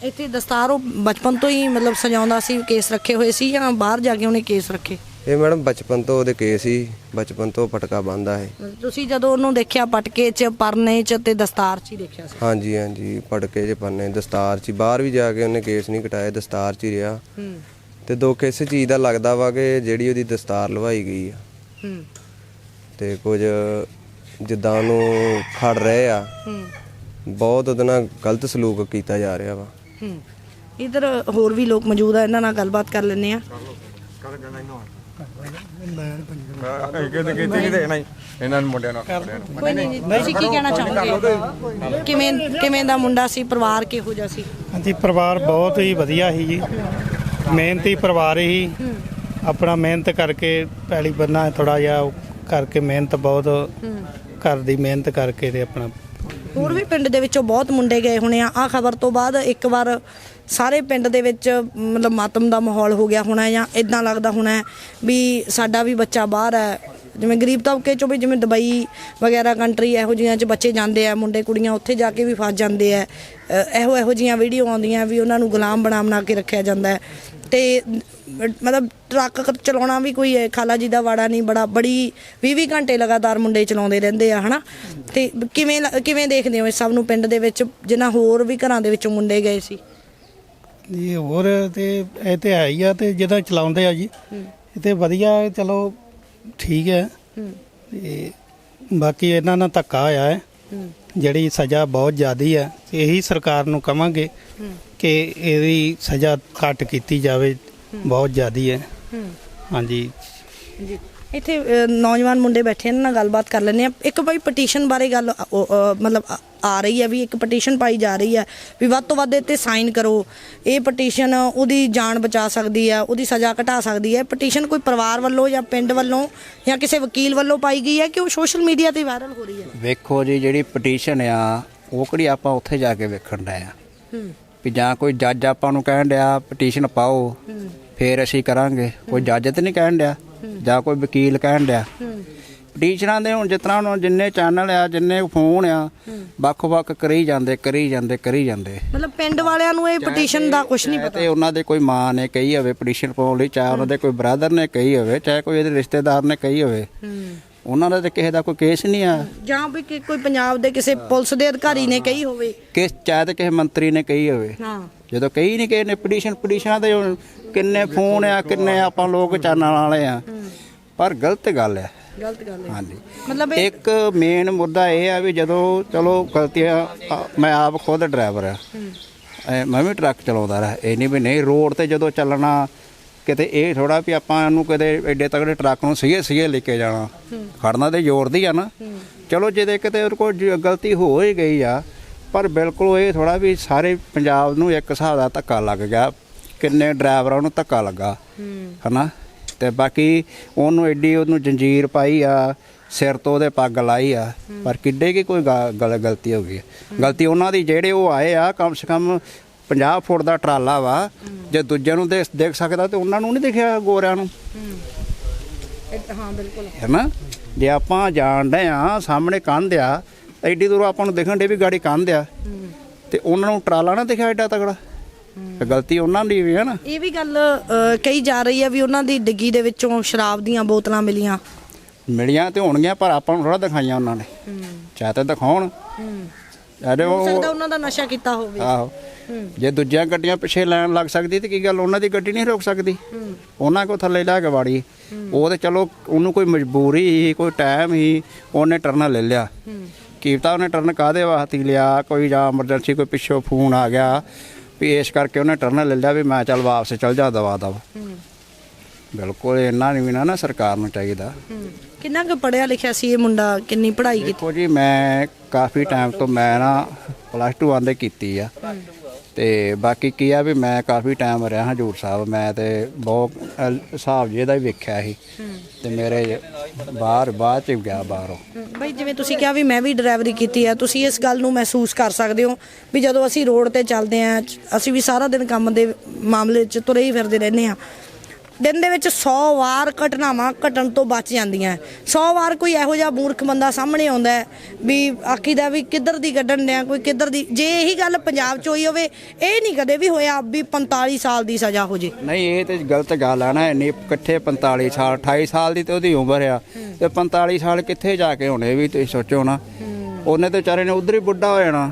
ਇੱਥੇ ਦਸਤਾਰ ਉਹ ਬਚਪਨ ਤੋਂ ਹੀ ਮਤਲਬ ਸਜਾਉਂਦਾ ਸੀ, ਕੇਸ ਰੱਖੇ ਹੋਏ ਸੀ ਜਾਂ ਬਾਹਰ ਜਾ ਕੇ ਉਹਨੇ ਕੇਸ ਰੱਖੇ? ਇਹ ਮੈਡਮ ਬਚਪਨ ਤੋਂ ਉਹਦੇ ਕੇਸ ਹੀ ਬਚਪਨ ਤੋਂ ਪਟਕਾ ਬੰਦਾ ਹੈ ਤੁਸੀਂ ਜਦੋਂ ਉਹਨੂੰ ਦੇਖਿਆ ਪਟਕੇ 'ਚ ਪਰਨੇ 'ਚ ਤੇ ਦਸਤਾਰ 'ਚ ਹੀ ਦੇਖਿਆ ਸੀ? ਹਾਂਜੀ ਹਾਂਜੀ ਪਟਕੇ ਜੇ ਪੰਨੇ ਦਸਤਾਰ 'ਚ ਹੀ। ਬਾਹਰ ਵੀ ਜਾ ਕੇ ਉਹਨੇ ਕੇਸ ਨਹੀਂ ਕਟਾਇਆ ਦਸਤਾਰ 'ਚ ਹੀ ਰਿਹਾ। ਹੂੰ। ਤੇ ਦੁੱਖ ਇਸੇ ਚੀਜ਼ ਦਾ ਲੱਗਦਾ ਵਾ ਕਿ ਜਿਹੜੀ ਉਹਦੀ ਦਸਤਾਰ ਲਵਾਈ ਗਈ ਆ। ਹੂੰ। ਤੇ ਕੁਝ ਜਿੱਦਾਂ ਉਹਨੂੰ ਖੜ ਰਹੇ ਆ ਹੂੰ। ਬਹੁਤ ਉਹਦੇ ਨਾਲ ਗਲਤ ਸਲੂਕ ਕੀਤਾ ਜਾ ਰਿਹਾ ਵਾ। ਹੂੰ। ਇਧਰ ਹੋਰ ਵੀ ਲੋਕ ਮੌਜੂਦ ਆ ਇਹਨਾਂ ਨਾਲ ਗੱਲਬਾਤ ਕਰ ਲੈਂਦੇ ਆ ਕਿਤੇ ਕਿਤੇ ਕਿਤੇ ਨਹੀਂ ਇਹਨਾਂ ਨੂੰ ਮੁੰਡਿਆਂ ਨੂੰ ਮੁੰਡਿਆਂ ਨੂੰ ਕੋਈ ਨਹੀਂ ਤੁਸੀਂ ਕੀ ਕਹਿਣਾ ਚਾਹੋਗੇ? ਕਿਵੇਂ ਕਿਵੇਂ ਦਾ ਮੁੰਡਾ ਸੀ? ਪਰਿਵਾਰ ਕਿਹੋ ਜਿਹਾ ਸੀ? ਹਾਂਜੀ ਪਰਿਵਾਰ ਬਹੁਤ ਹੀ ਵਧੀਆ ਸੀ ਜੀ। ਮਿਹਨਤੀ ਪਰਿਵਾਰ ਹੀ। ਆਪਣਾ ਮਿਹਨਤ ਕਰਕੇ ਪੈਲੀ ਬੰਨਾ ਥੋੜਾ ਜਿਹਾ ਉਹ ਕਰਕੇ ਮਿਹਨਤ ਬਹੁਤ ਘਰ ਦੀ ਮਿਹਨਤ ਕਰਕੇ ਤੇ ਆਪਣਾ ਹੋਰ ਵੀ ਪਿੰਡ ਦੇ ਵਿੱਚੋਂ ਬਹੁਤ ਮੁੰਡੇ ਗਏ ਹੋਣੇ ਆ। ਆ ਖਬਰ ਤੋਂ ਬਾਅਦ ਇੱਕ ਵਾਰ ਸਾਰੇ ਪਿੰਡ ਦੇ ਵਿੱਚ ਮਤਲਬ ਮਾਤਮ ਦਾ ਮਾਹੌਲ ਹੋ ਗਿਆ ਹੋਣਾ ਜਾਂ ਇਦਾਂ ਲੱਗਦਾ ਹੋਣਾ ਵੀ ਸਾਡਾ ਵੀ ਬੱਚਾ ਬਾਹਰ ਹੈ। ਜਿਵੇਂ ਗਰੀਬ ਤਬਕੇ ਚੋਂ ਵੀ ਜਿਵੇਂ ਦੁਬਈ ਵਗੈਰਾ ਕੰਟਰੀ ਇਹੋ ਜਿਹੀਆਂ 'ਚ ਬੱਚੇ ਜਾਂਦੇ ਆ ਮੁੰਡੇ ਕੁੜੀਆਂ ਉੱਥੇ ਜਾ ਕੇ ਵੀ ਫਸ ਜਾਂਦੇ ਆ। ਇਹੋ ਇਹੋ ਜਿਹੀਆਂ ਵੀਡੀਓ ਆਉਂਦੀਆਂ ਵੀ ਉਹਨਾਂ ਨੂੰ ਗੁਲਾਮ ਬਣਾ ਬਣਾ ਕੇ ਰੱਖਿਆ ਜਾਂਦਾ ਹੈ। ਤੇ ਮਤਲਬ ਟਰੱਕ ਚਲਾਉਣਾ ਵੀ ਕੋਈ ਹੈ, ਖਾਲਾ ਜੀ ਦਾ ਵਾੜਾ ਨਹੀਂ ਬੜਾ ਬੜੀ 20 20 ਘੰਟੇ ਲਗਾਤਾਰ ਮੁੰਡੇ ਚਲਾਉਂਦੇ ਰਹਿੰਦੇ ਆ ਹਨਾ? ਤੇ ਕਿਵੇਂ ਲ- ਕਿਵੇਂ ਦੇਖਦੇ ਹੋ ਇਸ ਸਭ ਨੂੰ ਪਿੰਡ ਦੇ ਵਿੱਚ ਜਿਨ੍ਹਾਂ ਹੋਰ ਵੀ ਘਰਾਂ ਦੇ ਵਿੱਚੋਂ ਮੁੰਡੇ ਗਏ ਸੀ? ਇਹ ਹੋਰ ਤੇ ਇਹ ਤੇ ਹੈ ਹੀ ਆ ਤੇ ਜਿਹਦਾ ਚਲਾਉਂਦੇ ਆ ਜੀ ਇਹ ਤੇ ਵਧੀਆ ਹੈ, ਚਲੋ ਠੀਕ ਹੈ। ਤੇ ਬਾਕੀ ਇਹਨਾਂ ਨਾਲ ਧੱਕਾ ਹੋਇਆ ਹੈ। ਜਿਹੜੀ ਸਜ਼ਾ ਬਹੁਤ ਜ਼ਿਆਦੀ ਹੈ ਤੇ ਇਹੀ ਸਰਕਾਰ ਨੂੰ ਕਵਾਂਗੇ ਕਿ ਇਹਦੀ ਸਜ਼ਾ ਘੱਟ ਕੀਤੀ ਜਾਵੇ ਬਹੁਤ ਜ਼ਿਆਦੀ ਹੈ। ਹਾਂਜੀ। ਜੀ। ਇੱਥੇ ਅ, ਨੌਜਵਾਨ ਮੁੰਡੇ ਬੈਠੇ ਇਹਨਾਂ ਨਾਲ ਗੱਲਬਾਤ ਕਰ ਲੈਂਦੇ ਆ ਇੱਕ ਭਾਈ ਪਟੀਸ਼ਨ ਬਾਰੇ ਗੱਲ ਅ, ਉਹ, ਅ, ਮਤਲਬ ਆ- ਆ ਰਹੀ ਹੈ ਵੀ ਇੱਕ ਪਟੀਸ਼ਨ ਪਾਈ ਜਾ ਰਹੀ ਹੈ ਵੀ ਵੱਧ ਤੋਂ ਵੱਧ ਇੱਥੇ ਸਾਈਨ ਕਰੋ। ਇਹ ਪਟੀਸ਼ਨ ਉਹਦੀ ਜਾਨ ਬਚਾ ਸਕਦੀ ਹੈ ਉਹਦੀ ਸਜ਼ਾ ਘਟਾ ਸਕਦੀ ਹੈ। ਪਟੀਸ਼ਨ ਕੋਈ ਪਰਿਵਾਰ ਵੱਲੋਂ ਜਾਂ ਪਿੰਡ ਵੱਲੋਂ ਜਾਂ ਕਿਸੇ ਵਕੀਲ ਵੱਲੋਂ ਪਾਈ ਗਈ ਹੈ ਕਿ ਉਹ ਸੋਸ਼ਲ ਮੀਡੀਆ ਤੇ ਵਾਇਰਲ ਹੋ ਰਹੀ ਹੈ? ਵੇਖੋ ਜੀ ਜਿਹੜੀ ਪਟੀਸ਼ਨ ਆ ਉਹ ਕਿਹੜੀ ਆਪਾਂ ਉੱਥੇ ਜਾ ਕੇ ਵੇਖਣ ਡਏ ਆ। ਹੂੰ। ਵੀ ਜਾਂ ਕੋਈ ਜੱਜ ਆਪਾਂ ਨੂੰ ਕਹਿਣ ਡਿਆ ਪਟੀਸ਼ਨ ਪਾਓ। ਫੇਰ ਅਸੀਂ ਕਰਾਂਗੇ। ਕੋਈ ਜੱਜ ਤੇ ਨਹੀਂ ਕਹਿਣ ਡਿਆ ਜਾਂ ਕੋਈ ਵਕੀਲ ਕਹਿਣ ਡਿਆ। ਪਟੀਸ਼ਨਾਂ ਦੇ ਹੁਣ ਜਿਤਨਾ ਹੁਣ ਜਿੰਨੇ ਚੈਨਲ ਆ ਜਿੰਨੇ ਫੋਨ ਆ ਵੱਖ-ਵੱਖ ਕਰੀ ਜਾਂਦੇ ਕਰੀ ਜਾਂਦੇ ਕਰੀ ਜਾਂਦੇ। ਮਤਲਬ ਪਿੰਡ ਵਾਲਿਆਂ ਨੂੰ ਇਹ ਪਟੀਸ਼ਨ ਦਾ ਕੁਝ ਨਹੀਂ ਪਤਾ। ਤੇ ਉਹਨਾਂ ਦੇ ਕੋਈ ਮਾਂ ਨੇ ਕਹੀ ਹੋਵੇ ਪਟੀਸ਼ਨ ਪਾਉਣ ਲਈ ਚਾਹੇ ਉਹਨਾਂ ਦੇ ਕੋਈ ਬ੍ਰਦਰ ਨੇ ਕਹੀ ਹੋਵੇ ਚਾਹੇ ਕੋਈ ਇਹਦੇ ਰਿਸ਼ਤੇਦਾਰ ਨੇ ਕਹੀ ਹੋਵੇ। ਉਹਨਾਂ ਦਾ ਤੇ ਕਿਸੇ ਦਾ ਕੋਈ ਕੇਸ ਨਹੀਂ ਆ। ਜਾਂ ਵੀ ਕਿ ਕੋਈ ਪੰਜਾਬ ਦੇ ਕਿਸੇ ਪੁਲਿਸ ਦੇ ਅਧਿਕਾਰੀ ਨੇ ਕਹੀ ਹੋਵੇ। ਕਿਸ ਚਾਹੇ ਤੇ ਕਿਸੇ ਮੰਤਰੀ ਨੇ ਕਹੀ ਹੋਵੇ। ਹਾਂ। ਜਦੋਂ ਕਈ ਨਹੀਂ ਕਿਸੇ ਨੇ ਪਟੀਸ਼ਨ ਪਟੀਸ਼ਨਾਂ ਤੇ ਕਿੰਨੇ ਫੋਨ ਆ ਕਿੰਨੇ ਆਪਾਂ ਲੋਕ ਚਾਨਣ ਵਾਲੇ ਆ। ਪਰ ਗਲਤ ਗੱਲ ਹੈ ਗਲਤ ਗੱਲ ਹੈ ਹਾਂਜੀ। ਮਤਲਬ ਇੱਕ ਮੇਨ ਮੁੱਦਾ ਇਹ ਆ ਵੀ ਜਦੋਂ ਚਲੋ ਗਲਤੀਆਂ ਮੈਂ ਆਪ ਖੁਦ ਡਰਾਈਵਰ ਆ। ਮੈਂ ਵੀ ਟਰੱਕ ਚਲਾਉਂਦਾ ਰਹਾ। ਇਹ ਨਹੀਂ ਵੀ ਨਹੀਂ ਰੋਡ ਤੇ ਜਦੋਂ ਚੱਲਣਾ ਕਿਤੇ ਇਹ ਥੋੜਾ ਵੀ ਆਪਾਂ ਇਹਨੂੰ ਕਿਤੇ ਐਡੇ ਤਗੜੇ ਟਰੱਕ ਨੂੰ ਸਹੀਏ ਸਹੀਏ ਲੈ ਕੇ ਜਾਣਾ। ਖੜਨਾ ਤੇ ਜ਼ੋਰ ਦੀ ਆ ਨਾ। ਚਲੋ ਜਿਹਦੇ ਕਿਤੇ ਉਹਦੇ ਕੋਲ ਜ- ਗਲਤੀ ਹੋ ਹੀ ਗਈ ਆ ਪਰ ਬਿਲਕੁਲ ਇਹ ਥੋੜਾ ਵੀ ਸਾਰੇ ਪੰਜਾਬ ਨੂੰ ਇੱਕ ਹਿਸਾਬ ਦਾ ਧੱਕਾ ਲੱਗ ਗਿਆ। ਕਿੰਨੇ ਡਰਾਈਵਰਾਂ ਨੂੰ ਧੱਕਾ ਲੱਗਾ ਹਨਾ? ਤੇ ਬਾਕੀ ਉਹਨੂੰ ਐਡੀ ਉਹਨੂੰ ਜੰਜੀਰ ਪਾਈ ਆ ਸਿਰ ਤੋਂ ਉਹਦੇ ਪੱਗ ਲਾਈ ਆ ਪਰ ਕਿੱਡੇ ਕੀ ਕੋਈ ਗਲਤੀ ਹੋ ਗਈ। ਗਲਤੀ ਉਹਨਾਂ ਦੀ ਜਿਹੜੇ ਉਹ ਆਏ ਆ ਕਮ ਸੇ ਕਮ 50 ਫੁੱਟ ਦਾ ਟਰਾਲਾ ਵਾ ਜੇ ਦੂਜਿਆਂ ਨੂੰ ਦੇਖ ਦੇਖ ਸਕਦਾ ਤੇ ਉਹਨਾਂ ਨੂੰ ਨਹੀਂ ਦਿਖਿਆ ਗੋਰਿਆਂ ਨੂੰ। ਹਾਂ। ਬਿਲਕੁਲ। ਹੈਨਾ ਜੇ ਆਪਾਂ ਜਾਣਦੇ ਆ ਸਾਹਮਣੇ ਕੰਧ ਆ ਐਡੀ ਦੂਰ ਆਪਾਂ ਨੂੰ ਦਿਖਣ ਦੇ ਵੀ ਗਾੜੀ ਕੰਧ ਆ। ਤੇ ਉਹਨਾਂ ਨੂੰ ਟਰਾਲਾ ਨਾ ਦਿਖਿਆ ਐਡਾ ਤਗੜਾ ਗਲਤੀ ਉਹਨਾਂ ਦੀ ਵੀ ਹੈ ਨਾ। ਇਹ ਵੀ ਗੱਲ ਕਹੀ ਜਾ ਰਹੀ ਹੈ ਵੀ ਉਹਨਾਂ ਦੀ ਡਿੱਗੀ ਦੇ ਵਿੱਚੋਂ ਸ਼ਰਾਬ ਦੀਆਂ ਬੋਤਲਾਂ ਮਿਲੀਆਂ। ਮਿਲੀਆਂ ਤੇ ਹੋਣਗੀਆਂ ਪਰ ਆਪਾਂ ਨੂੰ ਥੋੜਾ ਦਿਖਾਈਆਂ ਉਹਨਾਂ ਨੇ। ਚਾਹੇ ਤਾਂ ਦਿਖਾਉਣ। ਅਰੇ ਹੋ ਉਹ ਸਕਦਾ ਉਹਨਾਂ ਦਾ ਨਸ਼ਾ ਕੀਤਾ ਹੋਵੇ। ਆਹੋ। ਜੇ ਦੂਜੀਆਂ ਗੱਡੀਆਂ ਪਿੱਛੇ ਲੈਣ ਲੱਗ ਸਕਦੀ ਤੇ ਕੀ ਗੱਲ ਉਹਨਾਂ ਦੀ ਗੱਡੀ ਨਹੀਂ ਰੋਕ ਸਕਦੀ? ਉਹਨਾਂ ਕੋ ਥੱਲੇ ਲਾ ਕੇ ਵਾੜੀ। ਉਹ ਤੇ ਚਲੋ ਉਹਨੂੰ ਕੋਈ ਮਜਬੂਰੀ ਸੀ ਕੋਈ ਟਾਈਮ ਸੀ ਉਹਨੇ ਟਰਨ ਲੈ ਲਿਆ। ਕੀਪਤਾ ਉਹਨੇ ਟਰਨ ਕਾਦੇ ਵਾਸਤੇ ਲਿਆ? ਕੋਈ ਜਾਂ ਐਮਰਜੈਂਸੀ ਕੋਈ ਪਿੱਛੋਂ ਫੋਨ ਆ ਗਿਆ ਵੀ ਇਸ ਕਰਕੇ ਉਹਨੇ ਟਰਨ ਲੈ ਲਿਆ ਵੀ ਮੈਂ ਚੱਲ ਵਾਪਸ ਚੱਲ ਜਾ ਦਵਾ ਦਵਾ। ਬਿਲਕੁਲ ਇਹਨਾਂ ਨਹੀਂ ਵੀ ਨਾ ਨਾ ਸਰਕਾਰ ਨੂੰ ਚਾਹੀਦਾ। ਕਿੰਨਾ ਕੁ ਪੜਿਆ ਲਿਖਿਆ ਸੀ ਇਹ ਮੁੰਡਾ? ਕਿੰਨੀ ਪੜ੍ਹਾਈ ਕੀਤੀ? ਦੇਖੋ ਜੀ ਮੈਂ ਕਾਫੀ ਟਾਈਮ ਤੋਂ ਮੈਂ ਨਾ ਪਲੱਸ 2 ਆਂਦੇ ਕੀਤੀ ਆ। ਤੇ ਬਾਕੀ ਕੀ ਆ ਵੀ ਮੈਂ ਕਾਫੀ ਟਾਈਮ ਰਿਹਾ ਹਜੂਰ ਸਾਹਿਬ ਮੈਂ ਤੇ ਬਹੁਤ ਹਿਸਾਬ ਜਿਹਦਾ ਹੀ ਵੇਖਿਆ ਸੀ। ਤੇ ਮੇਰੇ ਬਾਹਰ ਬਾਅਦ ਚ ਗਿਆ ਬਾਹਰੋਂ। ਬਈ ਜਿਵੇਂ ਤੁਸੀਂ ਕਿਹਾ ਵੀ ਮੈਂ ਵੀ ਡਰਾਈਵਰੀ ਕੀਤੀ ਹੈ ਤੁਸੀਂ ਇਸ ਗੱਲ ਨੂੰ ਮਹਿਸੂਸ ਕਰ ਸਕਦੇ ਹੋ ਵੀ ਜਦੋਂ ਅਸੀਂ ਰੋਡ ਤੇ ਚੱਲਦੇ ਆਂ ਅਸੀਂ ਵੀ ਸਾਰਾ ਦਿਨ ਕੰਮ ਦੇ ਮਾਮਲੇ 'ਚ ਤੁਰੇ ਹੀ ਫਿਰਦੇ ਰਹਿੰਦੇ ਆਂ ਦਿਨ ਦੇ ਵਿੱਚ 100 ਵਾਰ ਘਟਨਾਵਾਂ ਘਟਣ ਤੋਂ ਬਚ ਜਾਂਦੀਆਂ 100 ਵਾਰ ਕੋਈ ਇਹੋ ਜਿਹਾ ਮੂਰਖ ਬੰਦਾ ਸਾਹਮਣੇ ਆਉਂਦਾ ਵੀ ਆਖੀਦਾ ਵੀ ਕਿੱਧਰ ਦੀ ਕੱਢਣ ਡਿਆ ਕੋਈ ਕਿੱਧਰ ਦੀ ਜੇ ਇਹੀ ਗੱਲ ਪੰਜਾਬ 'ਚ ਹੋਈ ਹੋਵੇ ਇਹ ਨਹੀਂ ਕਦੇ ਵੀ ਹੋਇਆ ਵੀ 45 ਸਾਲ ਦੀ ਸਜ਼ਾ ਹੋ ਜੇ। ਨਹੀਂ ਇਹ ਤੇ ਗਲਤ ਗੱਲ ਆ ਨਾ ਇੰਨੀ ਇਕੱਠੇ 45 ਸਾਲ 28 ਸਾਲ ਦੀ ਤੇ ਉਹਦੀ ਉਮਰ ਆ। ਤੇ 45 ਸਾਲ ਕਿੱਥੇ ਜਾ ਕੇ ਹੋਣੇ ਵੀ ਤੁਸੀਂ ਸੋਚੋ ਨਾ। ਉਹਨੇ ਤੇ ਵਿਚਾਰੇ ਨੇ ਉਧਰ ਹੀ ਬੁੱਢਾ ਹੋ ਜਾਣਾ।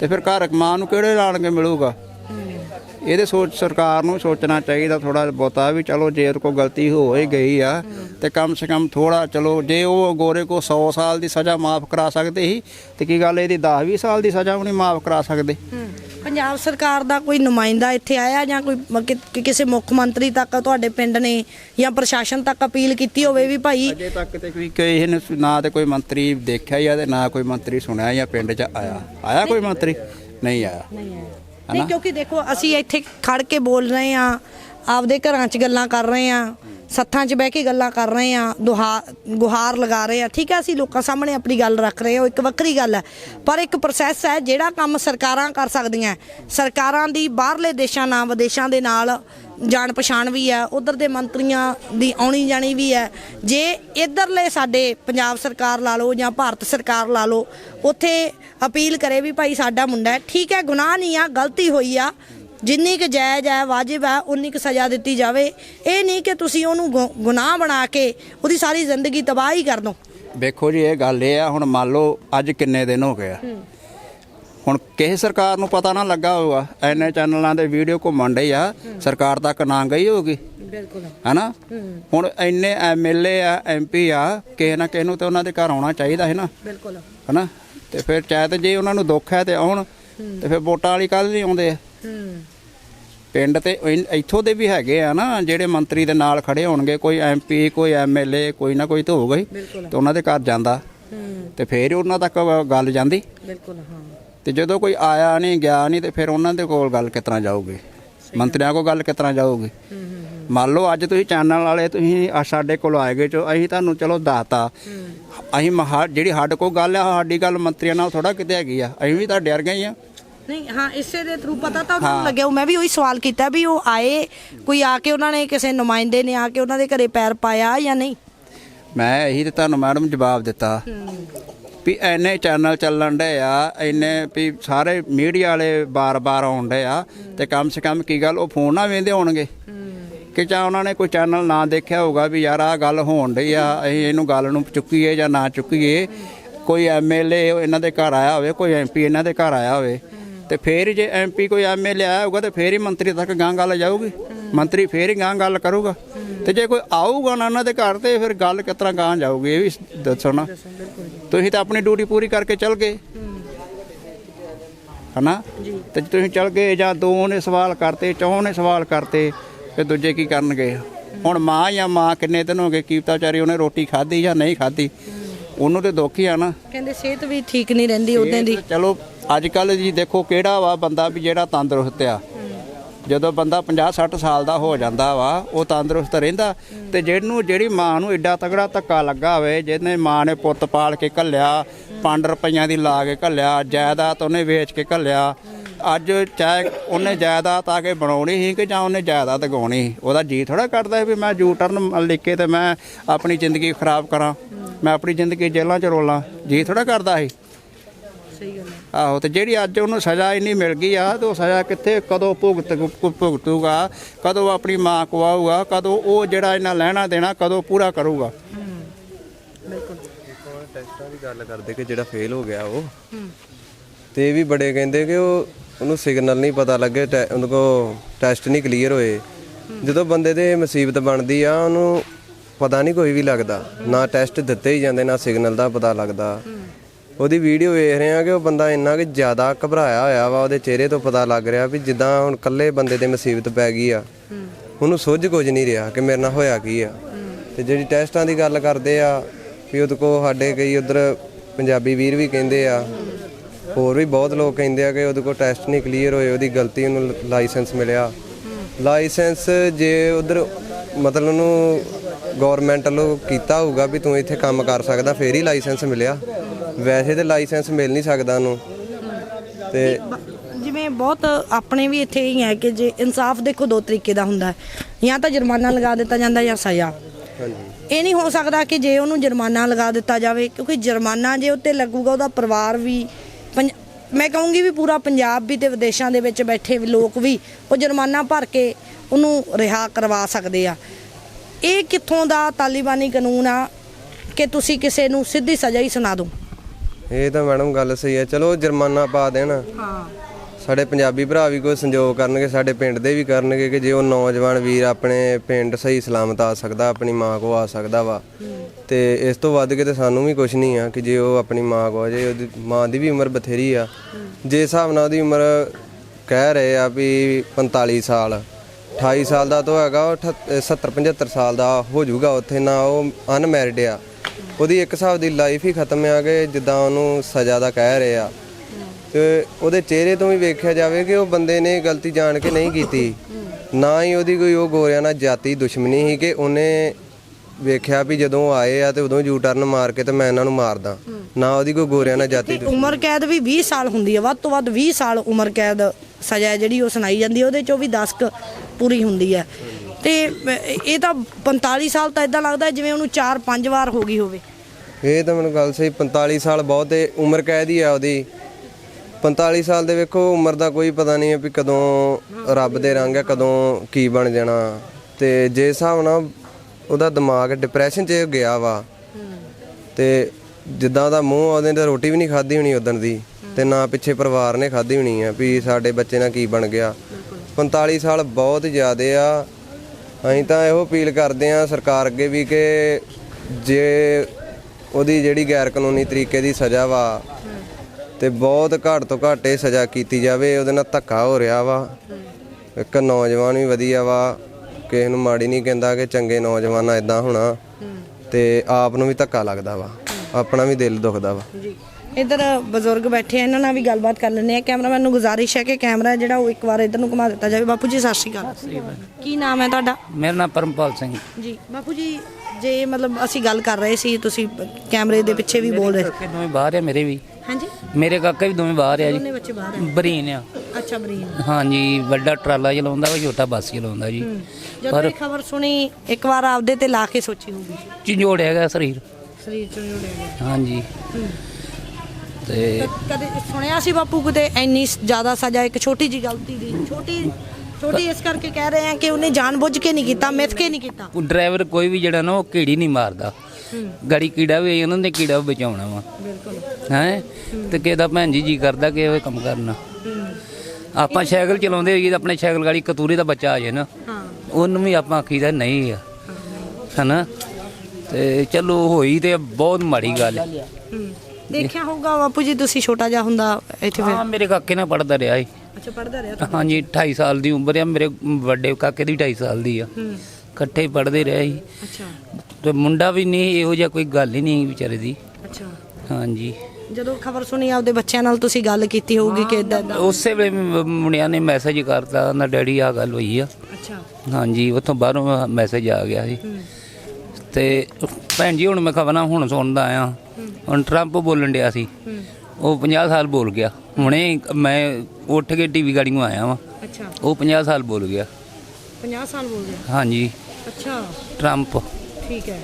ਤੇ ਫਿਰ ਘਰ ਮਾਂ ਨੂੰ ਕਿਹੜੇ ਲਾਣ ਕੇ ਮਿਲੂਗਾ? ਇਹਦੇ ਸੋਚ ਸਰਕਾਰ ਨੂੰ ਸੋਚਣਾ ਚਾਹੀਦਾ ਥੋੜਾ ਬਹੁਤਾ ਵੀ ਚਲੋ ਜੇ ਕੋਈ ਗਲਤੀ ਹੋ ਹੀ ਗਈ ਆ ਤੇ ਕਮ ਸੇ ਕਮ ਥੋੜਾ ਚਲੋ ਜੇ ਉਹ ਗੋਰੇ ਕੋ 100 ਸਾਲ ਦੀ ਸਜ਼ਾ ਮਾਫ ਕਰਾ ਸਕਦੇ ਸੀ ਤੇ ਕੀ ਗੱਲ ਇਹਦੀ 10 20 ਸਾਲ ਦੀ ਸਜ਼ਾ ਨਹੀਂ ਮਾਫ ਕਰਾ ਸਕਦੇ? ਪੰਜਾਬ ਸਰਕਾਰ ਦਾ ਕੋਈ ਨੁਮਾਇੰਦਾ ਇੱਥੇ ਆਇਆ ਜਾਂ ਕੋਈ ਕਿਸੇ ਮੁੱਖ ਮੰਤਰੀ ਤੱਕ ਤੁਹਾਡੇ ਪਿੰਡ ਨੇ ਜਾਂ ਪ੍ਰਸ਼ਾਸਨ ਤੱਕ ਅਪੀਲ ਕੀਤੀ ਹੋਵੇ ਵੀ ਭਾਈ ਅਜੇ ਤੱਕ ਤੇ ਕੋਈ ਕਿਸੇ ਨੇ ਨਾ ਤੇ ਕੋਈ ਮੰਤਰੀ ਦੇਖਿਆ ਜਾਂ ਤੇ ਨਾ ਕੋਈ ਮੰਤਰੀ ਸੁਣਿਆ ਜਾਂ ਪਿੰਡ 'ਚ ਆਇਆ। ਆਇਆ ਕੋਈ ਮੰਤਰੀ? ਨਹੀਂ ਆਇਆ। ਨਹੀਂ ਕਿਉਂਕਿ ਦੇਖੋ, ਅਸੀਂ ਇੱਥੇ ਖੜ ਕੇ ਬੋਲ ਰਹੇ ਆ ਆਪਦੇ ਘਰਾਂ 'ਚ ਗੱਲਾਂ ਕਰ ਰਹੇ ਆ ਸੱਥਾਂ 'ਚ ਬਹਿ ਕੇ ਗੱਲਾਂ ਕਰ ਰਹੇ ਆ ਦੁਹਾ, ਗੁਹਾਰ ਲਗਾ ਰਹੇ ਆ ਠੀਕ ਹੈ, ਅਸੀਂ ਲੋਕਾਂ ਸਾਹਮਣੇ ਆਪਣੀ ਗੱਲ ਰੱਖ ਰਹੇ ਹਾਂ, ਉਹ ਇੱਕ ਵੱਖਰੀ ਗੱਲ ਹੈ। ਪਰ ਇੱਕ ਪ੍ਰੋਸੈਸ ਹੈ, ਜਿਹੜਾ ਕੰਮ ਸਰਕਾਰਾਂ ਕਰ ਸਕਦੀਆਂ ਸਰਕਾਰਾਂ ਦੀ ਬਾਹਰਲੇ ਦੇਸ਼ਾਂ ਨਾਲ, ਵਿਦੇਸ਼ਾਂ ਦੇ ਨਾਲ ਜਾਣ ਪਛਾਣ ਵੀ ਹੈ ਉਧਰ ਦੇ ਮੰਤਰੀਆਂ ਦੀ ਆਉਣੀ ਜਾਣੀ ਵੀ ਹੈ। ਜੇ ਇਧਰਲੇ ਸਾਡੇ ਪੰਜਾਬ ਸਰਕਾਰ ਲਾ ਲਓ ਜਾਂ ਭਾਰਤ ਸਰਕਾਰ ਲਾ ਲਓ ਉੱਥੇ ਅਪੀਲ ਕਰੇ ਵੀ ਭਾਈ ਸਾਡਾ ਮੁੰਡਾ ਹੈ। ਠੀਕ ਹੈ ਗੁਨਾਹ ਨਹੀਂ ਆ ਗਲਤੀ ਹੋਈ ਆ। ਜਿੰਨੀ ਕੁ ਜਾਇਜ਼ ਹੈ ਵਾਜਿਬ ਹੈ ਉਨੀ ਕੁ ਸਜ਼ਾ ਦਿੱਤੀ ਜਾਵੇ। ਇਹ ਨਹੀਂ ਕਿ ਤੁਸੀਂ ਉਹਨੂੰ ਗੁਨਾਹ ਬਣਾ ਕੇ ਉਹਦੀ ਸਾਰੀ ਜ਼ਿੰਦਗੀ ਤਬਾਹ ਹੀ ਕਰ ਦੋ। ਵੇਖੋ ਜੀ ਇਹ ਗੱਲ ਇਹ ਆ ਹੁਣ ਮੰਨ ਲਓ ਅੱਜ ਕਿੰਨੇ ਦਿਨ ਹੋ ਗਏ ਆ। ਹੁਣ ਕਿਸੇ ਸਰਕਾਰ ਨੂੰ ਪਤਾ ਨਾ ਲੱਗਾ ਹੋਊਗਾ ਐਨੇ ਚੈਨਲਾਂ ਦੇ ਵੀਡੀਓ ਘੁੰਮਣ ਡਈ ਆ ਸਰਕਾਰ ਤੱਕ ਨਾ ਗਈ ਹੋਊਗੀ। ਬਿਲਕੁਲ। ਹੈਨਾ? ਹੁਣ ਇੰਨੇ ਐਮਐਲਏ ਆ ਐਮਪੀ ਆ ਕਿਸੇ ਨਾ ਕਿਸੇ ਨੂੰ ਤੇ ਉਹਨਾਂ ਦੇ ਘਰ ਆਉਣਾ ਚਾਹੀਦਾ ਹੈ ਨਾ। ਬਿਲਕੁਲ। ਹਨਾ? ਤੇ ਫਿਰ ਚਾਹੇ ਤੇ ਜੇ ਉਹਨਾਂ ਨੂੰ ਦੁੱਖ ਹੈ ਤੇ ਆਉਣ ਤੇ ਫਿਰ ਵੋਟਾਂ ਵਾਲੀ ਕੱਲ ਨਹੀਂ ਆਉਂਦੇ। ਪਿੰਡ ਤੇ ਇੱਥੋਂ ਦੇ ਵੀ ਹੈਗੇ ਆ ਨਾ ਜਿਹੜੇ ਮੰਤਰੀ ਦੇ ਨਾਲ ਖੜੇ ਹੋਣਗੇ ਕੋਈ ਐਮਪੀ ਕੋਈ ਐਮਐਲਏ ਕੋਈ ਨਾ ਕੋਈ ਤਾਂ ਹੋਊਗਾ ਹੀ ਤੇ ਉਹਨਾਂ ਦੇ ਘਰ ਜਾਂਦਾ। ਤੇ ਫਿਰ ਉਹਨਾਂ ਤੱਕ ਗੱਲ ਜਾਂਦੀ। ਬਿਲਕੁਲ ਹਾਂ। ਤੇ ਜਦੋਂ ਕੋਈ ਆਇਆ ਨਹੀਂ ਗਿਆ ਨਹੀਂ ਤੇ ਫਿਰ ਉਹਨਾਂ ਦੇ ਕੋਲ ਗੱਲ ਕਿਸ ਤਰ੍ਹਾਂ ਜਾਊਗੀ? ਮੰਤਰੀਆਂ ਕੋਲ ਗੱਲ ਕਿਸ ਤਰ੍ਹਾਂ ਜਾਊਗੀ? ਮੰਨ ਲਓ ਅੱਜ ਤੁਸੀਂ ਚੈਨਲ ਵਾਲੇ ਤੁਸੀਂ ਸਾਡੇ ਕੋਲ ਆਏਗੇ ਚੋ ਅਸੀਂ ਤੁਹਾਨੂੰ ਚਲੋ ਦੱਸਤਾ ਅਸੀਂ ਮਹਾ ਜਿਹੜੀ ਸਾਡੇ ਕੋਲ ਗੱਲ ਆ ਸਾਡੀ ਗੱਲ ਮੰਤਰੀਆਂ ਨਾਲ ਥੋੜਾ ਕਿਤੇ ਹੈਗੀ ਆ। ਅਸੀਂ ਵੀ ਤਾਂ ਡਰ ਗਏ ਆ। ਨਹੀਂ ਹਾਂ ਇਸੇ ਦੇ ਥਰੂ ਪਤਾ ਤਾਂ ਉਹਨਾਂ ਲੱਗਿਆ ਮੈਂ ਵੀ ਉਹੀ ਸਵਾਲ ਕੀਤਾ ਵੀ ਉਹ ਆਏ ਕੋਈ ਆ ਕੇ ਉਹਨਾਂ ਨੇ ਕਿਸੇ ਨੁਮਾਇੰਦੇ ਨੇ ਆ ਕੇ ਉਹਨਾਂ ਦੇ ਘਰੇ ਪੈਰ ਪਾਇਆ ਜਾਂ ਨਹੀਂ? ਮੈਂ ਇਹੀ ਤੇ ਤੁਹਾਨੂੰ ਮੈਡਮ ਜਵਾਬ ਦਿੱਤਾ। ਵੀ ਐਨੇ ਚੈਨਲ ਚੱਲਣ ਡੇ ਆ ਐਨੇ ਵੀ ਸਾਰੇ ਮੀਡੀਆ ਵਾਲੇ ਬਾਰ-ਬਾਰ ਆਉਣ ਡੇ ਆ ਤੇ ਕਮ ਸੇ ਕਮ ਕੀ ਗੱਲ ਉਹ ਫੋਨ ਨਾ ਵੇਂਦੇ ਹੋਣਗੇ। ਕਿ ਜਾਂ ਉਹਨਾਂ ਨੇ ਕੋਈ ਚੈਨਲ ਨਾ ਦੇਖਿਆ ਹੋਊਗਾ ਵੀ ਯਾਰ ਆਹ ਗੱਲ ਹੋਣ ਡਈ ਆ ਅਸੀਂ ਇਹਨੂੰ ਗੱਲ ਨੂੰ ਚੁੱਕੀਏ ਜਾਂ ਨਾ ਚੁੱਕੀਏ। ਕੋਈ ਐਮਐਲਏ ਇਹਨਾਂ ਦੇ ਘਰ ਆਇਆ ਹੋਵੇ ਕੋਈ ਐਮਪੀ ਇਹਨਾਂ ਦੇ ਘਰ ਆਇਆ ਹੋਵੇ ਤੇ ਫੇਰ ਜੇ ਐਮਪੀ ਕੋਈ ਐਮਐਲਏ ਆਇਆ ਹੋਊਗਾ ਤੇ ਫੇਰ ਹੀ ਮੰਤਰੀ ਤੱਕ ਗਾਂ ਗੱਲ ਜਾਊਗੀ। ਮੰਤਰੀ ਫੇਰ ਹੀ ਗਾਂ ਗੱਲ ਕਰੂਗਾ। ਤੇ ਜੇ ਕੋਈ ਆਊਗਾ ਨਾ ਉਹਨਾਂ ਦੇ ਘਰ ਤੇ ਫਿਰ ਗੱਲ ਕਿਸ ਤਰ੍ਹਾਂ ਗਾਂ ਜਾਊਗੀ ਇਹ ਵੀ ਦੱਸੋ ਨਾ। ਤੁਸੀਂ ਤਾਂ ਆਪਣੀ ਡਿਊਟੀ ਪੂਰੀ ਕਰਕੇ ਚਲ ਗਏ। ਹਨਾ? ਤੇ ਤੁਸੀਂ ਚਲ ਗਏ ਜਾਂ ਦੋ ਨੇ ਸਵਾਲ ਕਰਤੇ ਚੌਂ ਨੇ ਸਵਾਲ ਕਰਤੇ ਤੇ ਦੂਜੇ ਕੀ ਕਰਨਗੇ? ਹੁਣ ਮਾਂ ਜਾਂ ਮਾਂ ਕਿੰਨੇ ਦਿਨ ਹੋ ਗਏ ਕੀਪਤਾ ਵਿਚਾਰੀ ਉਹਨੇ ਰੋਟੀ ਖਾਧੀ ਜਾਂ ਨਹੀਂ ਖਾਧੀ? ਉਹਨੂੰ ਤੇ ਦੁੱਖ ਹੀ ਆ ਨਾ। ਕਹਿੰਦੇ ਸਿਹਤ ਵੀ ਠੀਕ ਨਹੀਂ ਰਹਿੰਦੀ ਉਦੋਂ ਦੀ। ਚਲੋ ਅੱਜ ਕੱਲ ਜੀ ਦੇਖੋ ਕਿਹੜਾ ਵਾ ਬੰਦਾ ਵੀ ਜਿਹੜਾ ਤੰਦਰੁਸਤ ਆ। ਜਦੋਂ ਬੰਦਾ 50 60 ਸਾਲ ਦਾ ਹੋ ਜਾਂਦਾ ਵਾ ਉਹ ਤੰਦਰੁਸਤ ਰਹਿੰਦਾ। ਤੇ ਜਿਹਨੂੰ ਜਿਹੜੀ ਮਾਂ ਨੂੰ ਐਡਾ ਤਗੜਾ ਧੱਕਾ ਲੱਗਾ ਹੋਵੇ ਜਿਹਨੇ ਮਾਂ ਨੇ ਪੁੱਤ ਪਾਲ ਕੇ ਘੱਲਿਆ 5 ਰੁਪਈਆਂ ਦੀ ਲਾ ਕੇ ਘੱਲਿਆ ਜਾਇਦਾਦ ਉਹਨੇ ਵੇਚ ਕੇ ਘੱਲਿਆ ਅੱਜ ਚਾਹੇ ਉਹਨੇ ਜਾਇਦਾਦ ਆ ਕੇ ਬਣਾਉਣੀ ਸੀ ਕਿ ਜਾਂ ਉਹਨੇ ਜਾਇਦਾਦ ਗਾਉਣੀ ਉਹਦਾ ਜੀ ਥੋੜਾ ਕਰਦਾ ਵੀ ਮੈਂ ਜੂ ਟਰਨ ਲਿਖ ਕੇ ਤੇ ਮੈਂ ਆਪਣੀ ਜ਼ਿੰਦਗੀ ਖਰਾਬ ਕਰਾਂ ਮੈਂ ਆਪਣੀ ਜ਼ਿੰਦਗੀ ਜੇਲ੍ਹਾਂ 'ਚ ਰੋਲਾਂ ਜੀ ਥੋੜਾ ਕਰਦਾ ਸੀ। ਸਹੀ ਗੱਲ ਹੈ। ਆਹੋ ਤੇ ਜਿਹੜੀ ਅੱਜ ਉਹਨੂੰ ਸਜ਼ਾ ਇੰਨੀ ਮਿਲ ਗਈ ਆ ਤੇ ਉਹ ਸਜ਼ਾ ਕਿੱਥੇ ਕਦੋਂ ਭੁਗਤ ਭੁਗਤੂਗਾ ਕਦੋਂ ਆਪਣੀ ਮਾਂ ਕੋ ਆਊਗਾ ਕਦੋਂ ਉਹ ਜਿਹੜਾ ਇਹਨਾਂ ਲੈਣਾ ਦੇਣਾ ਕਦੋਂ ਪੂਰਾ ਕਰੂਗਾ। ਟੈਸਟਾਂ ਦੀ ਗੱਲ ਕਰਦੇ ਕਿ ਜਿਹੜਾ ਫੇਲ ਹੋ ਗਿਆ ਉਹ। ਤੇ ਇਹ ਵੀ ਬੜੇ ਕਹਿੰਦੇ ਕਿ ਉਹ ਉਹਨੂੰ ਸਿਗਨਲ ਨਹੀਂ ਪਤਾ ਲੱਗੇ ਟੈ- ਉਹਨੂੰ ਕੋ ਟੈਸਟ ਨਹੀਂ ਕਲੀਅਰ ਹੋਏ। ਜਦੋਂ ਬੰਦੇ ਦੇ ਮੁਸੀਬਤ ਬਣਦੀ ਆ ਉਹਨੂੰ ਪਤਾ ਨਹੀਂ ਕੋਈ ਵੀ ਲੱਗਦਾ। ਨਾ ਟੈਸਟ ਦਿੱਤੇ ਹੀ ਜਾਂਦੇ ਨਾ ਸਿਗਨਲ ਦਾ ਪਤਾ ਲੱਗਦਾ। ਉਹਦੀ ਵੀਡੀਓ ਵੇਖ ਰਹੇ ਆ ਕਿ ਉਹ ਬੰਦਾ ਇੰਨਾ ਕਿ ਜ਼ਿਆਦਾ ਘਬਰਾਇਆ ਹੋਇਆ ਵਾ, ਉਹਦੇ ਚਿਹਰੇ ਤੋਂ ਪਤਾ ਲੱਗ ਰਿਹਾ ਵੀ ਜਿੱਦਾਂ ਹੁਣ ਇਕੱਲੇ ਬੰਦੇ ਤੇ ਮੁਸੀਬਤ ਪੈ ਗਈ ਆ। ਉਹਨੂੰ ਸੁੱਝ ਕੁਝ ਨਹੀਂ ਰਿਹਾ ਕਿ ਮੇਰੇ ਨਾਲ ਹੋਇਆ ਕੀ ਆ। ਤੇ ਜਿਹੜੀ ਟੈਸਟਾਂ ਦੀ ਗੱਲ ਕਰਦੇ ਆ, ਵੀ ਉਹਦੇ ਕੋ ਸਾਡੇ ਕਈ ਉਧਰ ਪੰਜਾਬੀ ਵੀਰ ਵੀ ਕਹਿੰਦੇ ਆ, ਹੋਰ ਵੀ ਬਹੁਤ ਲੋਕ ਕਹਿੰਦੇ ਆ ਕਿ ਉਹਦੇ ਕੋਲ ਟੈਸਟ ਨਹੀਂ ਕਲੀਅਰ ਹੋਏ, ਉਹਦੀ ਗਲਤੀ ਉਹਨੂੰ ਲਾਇਸੈਂਸ ਮਿਲਿਆ। ਲਾਇਸੈਂਸ ਜੇ ਉਧਰ ਮਤਲਬ ਉਹਨੂੰ ਗਵਰਨਮੈਂਟ ਵੱਲੋਂ ਕੀਤਾ ਹੋਊਗਾ ਵੀ ਤੂੰ ਇੱਥੇ ਕੰਮ ਕਰ ਸਕਦਾ, ਫੇਰ ਹੀ ਲਾਇਸੈਂਸ ਮਿਲਿਆ। ਵੈਸੇ ਤੇ ਲਾਇਸੈਂਸ ਮਿਲ ਨਹੀਂ ਸਕਦਾ ਉਹਨੂੰ। ਤੇ ਜਿਵੇਂ ਬਹੁਤ ਆਪਣੇ ਵੀ ਇੱਥੇ ਹੀ ਹੈ ਕਿ ਜੇ ਇਨਸਾਫ ਦੇਖੋ ਦੋ ਤਰੀਕੇ ਦਾ ਹੁੰਦਾ ਹੈ। ਜਾਂ ਤਾਂ ਜੁਰਮਾਨਾ ਲਗਾ ਦਿੱਤਾ ਜਾਂਦਾ ਜਾਂ ਸਜ਼ਾ। ਹਾਂਜੀ। ਇਹ ਨਹੀਂ ਹੋ ਸਕਦਾ ਕਿ ਜੇ ਉਹਨੂੰ ਜੁਰਮਾਨਾ ਲਗਾ ਦਿੱਤਾ ਜਾਵੇ ਕਿਉਂਕਿ ਜੁਰਮਾਨਾ ਜੇ ਉੱਤੇ ਲੱਗੂਗਾ ਉਹਦਾ ਪਰਿਵਾਰ ਵੀ ਪੰਜ- ਮੈਂ ਕਹੂੰਗੀ ਵੀ ਪੂਰਾ ਪੰਜਾਬ ਵੀ ਤੇ ਵਿਦੇਸ਼ਾਂ ਦੇ ਵਿੱਚ ਬੈਠੇ ਵੀ ਲੋਕ ਵੀ ਉਹ ਜੁਰਮਾਨਾ ਭਰ ਕੇ ਉਹਨੂੰ ਰਿਹਾ ਕਰਵਾ ਸਕਦੇ ਆ। ਇਹ ਕਿੱਥੋਂ ਦਾ ਤਾਲਿਬਾਨੀ ਕਾਨੂੰਨ ਆ ਕਿ ਤੁਸੀਂ ਕਿਸੇ ਨੂੰ ਸਿੱਧੀ ਸਜ਼ਾ ਹੀ ਸੁਣਾ ਦਿਓ? ਇਹ ਤਾਂ ਮੈਡਮ ਗੱਲ ਸਹੀ ਹੈ। ਚਲੋ ਜੁਰਮਾਨਾ ਪਾ ਦੇਣ। ਹਾਂ। ਸਾਡੇ ਪੰਜਾਬੀ ਭਰਾ ਵੀ ਕੋਈ ਸੰਯੋਗ ਕਰਨਗੇ ਸਾਡੇ ਪਿੰਡ ਦੇ ਵੀ ਕਰਨਗੇ ਕਿ ਜੇ ਉਹ ਨੌਜਵਾਨ ਵੀਰ ਆਪਣੇ ਪਿੰਡ ਸਹੀ ਸਲਾਮਤ ਆ ਸਕਦਾ ਆਪਣੀ ਮਾਂ ਕੋ ਆ ਸਕਦਾ ਵਾ। ਤੇ ਇਸ ਤੋਂ ਵੱਧ ਕੇ ਤੇ ਸਾਨੂੰ ਵੀ ਕੁਝ ਨਹੀਂ ਆ ਕਿ ਜੇ ਉਹ ਆਪਣੀ ਮਾਂ ਕੋ ਜੇ ਉਹਦੀ ਮਾਂ ਦੀ ਵੀ ਉਮਰ ਬਥੇਰੀ ਆ। ਜੇ ਹਿਸਾਬ ਨਾਲ ਉਹਦੀ ਉਮਰ ਕਹਿ ਰਹੇ ਆ ਵੀ 45 ਸਾਲ 28 ਸਾਲ ਦਾ ਤਾਂ ਹੈਗਾ ਉਹ 70 75 ਸਾਲ ਦਾ ਹੋ ਜਾਊਗਾ ਉੱਥੇ ਨਾ ਉਹ ਅਨਮੈਰਿਡ ਆ। ਉਹਦੀ ਇੱਕ ਹਿਸਾਬ ਦੀ ਲਾਈਫ ਹੀ ਖਤਮ ਆ ਕਿ ਜਿੱਦਾਂ ਉਹਨੂੰ ਸਜ਼ਾ ਦਾ ਕਹਿ ਰਹੇ ਆ। ਤੇ ਉਹਦੇ ਚਿਹਰੇ ਤੋਂ ਵੀ ਵੇਖਿਆ ਜਾਵੇ ਕਿ ਉਹ ਬੰਦੇ ਨੇ ਗਲਤੀ ਜਾਣ ਕੇ ਨਹੀਂ ਕੀਤੀ। ਨਾ ਹੀ ਉਹਦੀ ਕੋਈ ਉਹ ਗੋਰਿਆਂ ਨਾਲ ਜਾਤੀ ਦੁਸ਼ਮਣੀ ਸੀ ਕਿ ਉਹਨੇ ਵੇਖਿਆ ਵੀ ਜਦੋਂ ਆਏ ਆ ਤੇ ਉਦੋਂ ਯੂ ਟਰਨ ਮਾਰ ਕੇ ਤੇ ਮੈਂ ਇਹਨਾਂ ਨੂੰ ਮਾਰਦਾ। ਨਾ ਉਹਦੀ ਕੋਈ ਗੋਰਿਆਂ ਨਾਲ ਜਾਤੀ ਤੇ ਉਮਰ ਕੈਦ ਵੀ 20 ਸਾਲ ਹੁੰਦੀ ਹੈ ਵੱਧ ਤੋਂ ਵੱਧ 20 ਸਾਲ ਉਮਰ ਕੈਦ ਸਜ਼ਾ ਜਿਹੜੀ ਉਹ ਸੁਣਾਈ ਜਾਂਦੀ ਹੈ ਉਹਦੇ ਚੋਂ ਵੀ 10 ਕੁ ਪੂਰੀ ਹੁੰਦੀ ਹੈ ਤੇ ਇਹ ਤਾਂ 45 ਸਾਲ ਤਾਂ ਇਦਾਂ ਲੱਗਦਾ ਜਿਵੇਂ ਉਹਨੂੰ 4-5 ਵਾਰ ਹੋ ਗਈ ਹੋਵੇ। ਇਹ ਤਾਂ ਮੈਨੂੰ ਗੱਲ ਸਹੀ 45 ਸਾਲ ਬਹੁਤ ਉਮਰ ਕਹਿ ਦੀ ਆ ਉਹਦੀ। 45 ਸਾਲ ਦੇ ਵੇਖੋ, ਉਮਰ ਦਾ ਕੋਈ ਪਤਾ ਨਹੀਂ ਹੈ ਵੀ ਕਦੋਂ ਰੱਬ ਦੇ ਰੰਗ ਹੈ ਕਦੋਂ ਕੀ ਬਣ ਜਾਣਾ। ਤੇ ਜੇ ਹਿਸਾਬ ਨਾਲ ਉਹਦਾ ਦਿਮਾਗ ਡਿਪਰੈਸ਼ਨ 'ਚ ਗਿਆ ਵਾ, ਤੇ ਜਿੱਦਾਂ ਉਹਦਾ ਮੂੰਹ ਉਹਦੇ ਤੇ ਰੋਟੀ ਵੀ ਨਹੀਂ ਖਾਧੀ ਹੋਣੀ ਉਦੋਂ ਦੀ, ਤੇ ਨਾ ਪਿੱਛੇ ਪਰਿਵਾਰ ਨੇ ਖਾਧੀ ਹੋਣੀ ਆ, ਵੀ ਸਾਡੇ ਬੱਚੇ ਨਾਲ ਕੀ ਬਣ ਗਿਆ। 45 ਸਾਲ ਬਹੁਤ ਜ਼ਿਆਦੇ ਆ ਅਸੀਂ ਤਾਂ ਇਹੋ ਅਪੀਲ ਕਰਦੇ ਹਾਂ ਸਰਕਾਰ ਅੱਗੇ ਵੀ ਕਿ ਜੇ ਉਹਦੀ ਜਿਹੜੀ ਗੈਰ ਕਾਨੂੰਨੀ ਤਰੀਕੇ ਦੀ ਸਜ਼ਾ ਵਾ ਤੇ ਬਹੁਤ ਘੱਟ ਤੋਂ ਘੱਟ ਇਹ ਸਜ਼ਾ ਕੀਤੀ ਜਾਵੇ, ਉਹਦੇ ਨਾਲ ਧੱਕਾ ਹੋ ਰਿਹਾ ਵਾ। ਇੱਕ ਨੌਜਵਾਨ ਵੀ ਵਧੀਆ ਵਾ, ਕਿਸੇ ਨੂੰ ਮਾੜੀ ਨਹੀਂ ਕਹਿੰਦਾ ਕਿ ਚੰਗੇ ਨੌਜਵਾਨ ਆ ਇਦਾਂ ਹੋਣਾ ਤੇ ਆਪ ਨੂੰ ਵੀ ਧੱਕਾ ਲੱਗਦਾ ਵਾ, ਆਪਣਾ ਵੀ ਦਿਲ ਦੁਖਦਾ ਵਾ। ਇਧਰ ਬਜ਼ੁਰਗ ਬੈਠੇ ਆ ਇਹਨਾਂ ਨਾਲ ਵੀ ਗੱਲਬਾਤ ਕਰ ਲੈਂਦੇ ਆ ਕੈਮਰਾਮੈਨ ਨੂੰ ਗੁਜ਼ਾਰਿਸ਼ ਹੈ ਕਿ ਕੈਮਰਾ ਜਿਹੜਾ ਉਹ ਇੱਕ ਵਾਰ ਇਧਰ ਨੂੰ ਘੁਮਾ ਦਿੱਤਾ ਜਾਵੇ। ਬਾਪੂ ਜੀ ਸਤਿ ਸ਼੍ਰੀ ਅਕਾਲ। ਕੀ ਨਾਮ ਹੈ ਤੁਹਾਡਾ? ਮੇਰਾ ਨਾਮ ਪਰਮਪਾਲ ਸਿੰਘ ਜੀ ਬਾਪੂ ਜੀ ਜੇ ਮਤਲਬ ਅਸੀਂ ਗੱਲ ਕਰ ਰਹੇ ਸੀ ਤੁਸੀਂ ਕੈਮਰੇ ਦੇ ਪਿੱਛੇ ਵੀ ਬੋਲ ਰਹੇ ਕਾਕੇ ਦੋਵੇਂ ਬਾਹਰ ਆ ਮੇਰੇ ਵੀ। ਹਾਂਜੀ? ਮੇਰੇ ਕਾਕੇ ਵੀ ਦੋਵੇਂ ਬਾਹਰ ਆ ਜੀ। ਦੋਨੇ ਬੱਚੇ ਬਾਹਰ ਹੈ ਬਰੀਨ ਆ। ਅੱਛਾ ਬਰੀਨ। ਹਾਂਜੀ ਵੱਡਾ ਟਰਾਲਾ ਚਲਾਉਂਦਾ ਵਾ ਛੋਟਾ ਬੱਸ ਚਲਾਉਂਦਾ ਜੀ। ਜਦੋਂ ਇਹ ਖਬਰ ਸੁਣੀ ਇੱਕ ਵਾਰ ਆਪਦੇ ਤੇ ਲਾ ਕੇ ਸੋਚੀ ਹੋਊਗੀ। ਝੰਜੋੜਿਆ ਗਿਆ ਸਰੀਰ। ਸਰੀਰ ਚ ਜੁੜਿਆ ਗਿਆ ਹਾਂਜੀ ਤੇ ਕਦੇ ਸੁਣਿਆ ਸੀ ਬਾਪੂ ਕਿਤੇ ਇੰਨੀ ਜ਼ਿਆਦਾ ਸਜ਼ਾ ਇੱਕ ਛੋਟੀ ਜੀ ਗਲਤੀ ਦੀ ਛੋਟੀ ਛੋਟੀ ਇਸ ਕਰਕੇ ਕਹਿ ਰਹੇ ਆ ਕਿ ਉਹਨੇ ਜਾਣਬੁੱਝ ਕੇ ਨਹੀਂ ਕੀਤਾ ਮਿੱਥ ਕੇ ਨਹੀਂ ਕੀਤਾ। ਉਹ ਡਰਾਈਵਰ ਕੋਈ ਵੀ ਜਿਹੜਾ ਨਾ ਉਹ ਕੀੜੀ ਨਹੀਂ ਮਾਰਦਾ। ਗਾੜੀ ਕੀੜਾ ਵੀ ਉਹਨਾਂ ਨੇ ਕੀੜਾ ਬਚਾਉਣਾ ਵਾ। ਬਿਲਕੁਲ। ਹੈ? ਤੇ ਕਿਹਦਾ ਭੈਣ ਜੀ ਜੀ ਕਰਦਾ ਕਿ ਇਹ ਕੰਮ ਕਰਨਾ। ਆਪਾਂ ਸਾਈਕਲ ਚਲਾਉਂਦੇ ਹੋਈਏ ਤਾਂ ਆਪਣੇ ਸਾਈਕਲ ਗਾੜੀ ਕਤੂਰੇ ਦਾ ਬੱਚਾ ਆ ਜੇ ਨਾ ਹਾਂ। ਉਹਨੂੰ ਵੀ ਆਪਾਂ ਆਖੀਦਾ ਨਹੀਂ ਆ। ਹਨਾ? ਤੇ ਚਲੋ ਹੋਈ ਤੇ ਬਹੁਤ ਮਾੜੀ ਗੱਲ। ਹੂੰ। ਦੇਖਿਆ ਹੋਊਗਾ ਬਾਪੂ ਜੀ ਤੁਸੀਂ ਛੋਟਾ ਜਿਹਾ ਹੁੰਦਾ ਇੱਥੇ ਫਿਰ। ਹਾਂ ਮੇਰੇ ਕਾਕੇ ਨਾਲ ਪੜਦਾ ਰਿਹਾ ਸੀ। ਅੱਛਾ ਪੜਦਾ ਰਿਹਾ ਹਾਂਜੀ 28 ਸਾਲ ਦੀ ਉਮਰ ਆ ਮੇਰੇ ਵੱਡੇ ਕਾਕੇ ਦੀ 2.5 ਸਾਲ ਦੀ ਆ। ਹੂੰ। ਇਕੱਠੇ ਪੜਦੇ ਰਹੇ ਸੀ। ਅੱਛਾ। ਤੇ ਮੁੰਡਾ ਵੀ ਨਹੀਂ ਇਹੋ ਜਿਹਾ ਕੋਈ ਗੱਲ ਹੀ ਨਹੀਂ ਵਿਚਾਰੇ ਦੀ। ਅੱਛਾ। ਹਾਂਜੀ। ਜਦੋਂ ਖਬਰ ਸੁਣੀ ਆਪਦੇ ਬੱਚਿਆਂ ਨਾਲ ਤੁਸੀਂ ਗੱਲ ਕੀਤੀ ਹੋਊਗੀ ਕਿ ਇਦਾਂ ਉਸੇ ਵੇਲੇ ਮ- ਮੁੰਡਿਆਂ ਨੇ ਮੈਸੇਜ ਕਰਤਾ ਨਾ ਡੈਡੀ ਆ ਗੱਲ ਹੋਈ ਆ। ਅੱਛਾ। ਹਾਂਜੀ ਉੱਥੋਂ ਬਾਹਰੋਂ ਮੈਸੇਜ ਆ ਗਿਆ ਸੀ। ਤੇ ਭੈਣ ਜੀ ਹੁਣ ਮੈਂ ਖਬਰਾਂ ਹੁਣ ਸੁਣਦਾ ਆਇਆ ਹੁਣ ਟਰੰਪ ਬੋਲਣ ਡਿਆ ਸੀ। ਉਹ 50 ਸਾਲ ਬੋਲ ਗਿਆ। ਹੁਣੇ ਮੈਂ ਉੱਠ ਕੇ ਟੀਵੀ ਗਾੜੀਆਂ ਆਇਆ ਵਾਂ। ਅੱਛਾ। ਉਹ 50 ਸਾਲ ਬੋਲ ਗਿਆ। 50 ਸਾਲ ਬੋਲ ਗਿਆ? ਹਾਂਜੀ। ਅੱਛਾ। ਟਰੰਪ ਠੀਕ ਹੈ।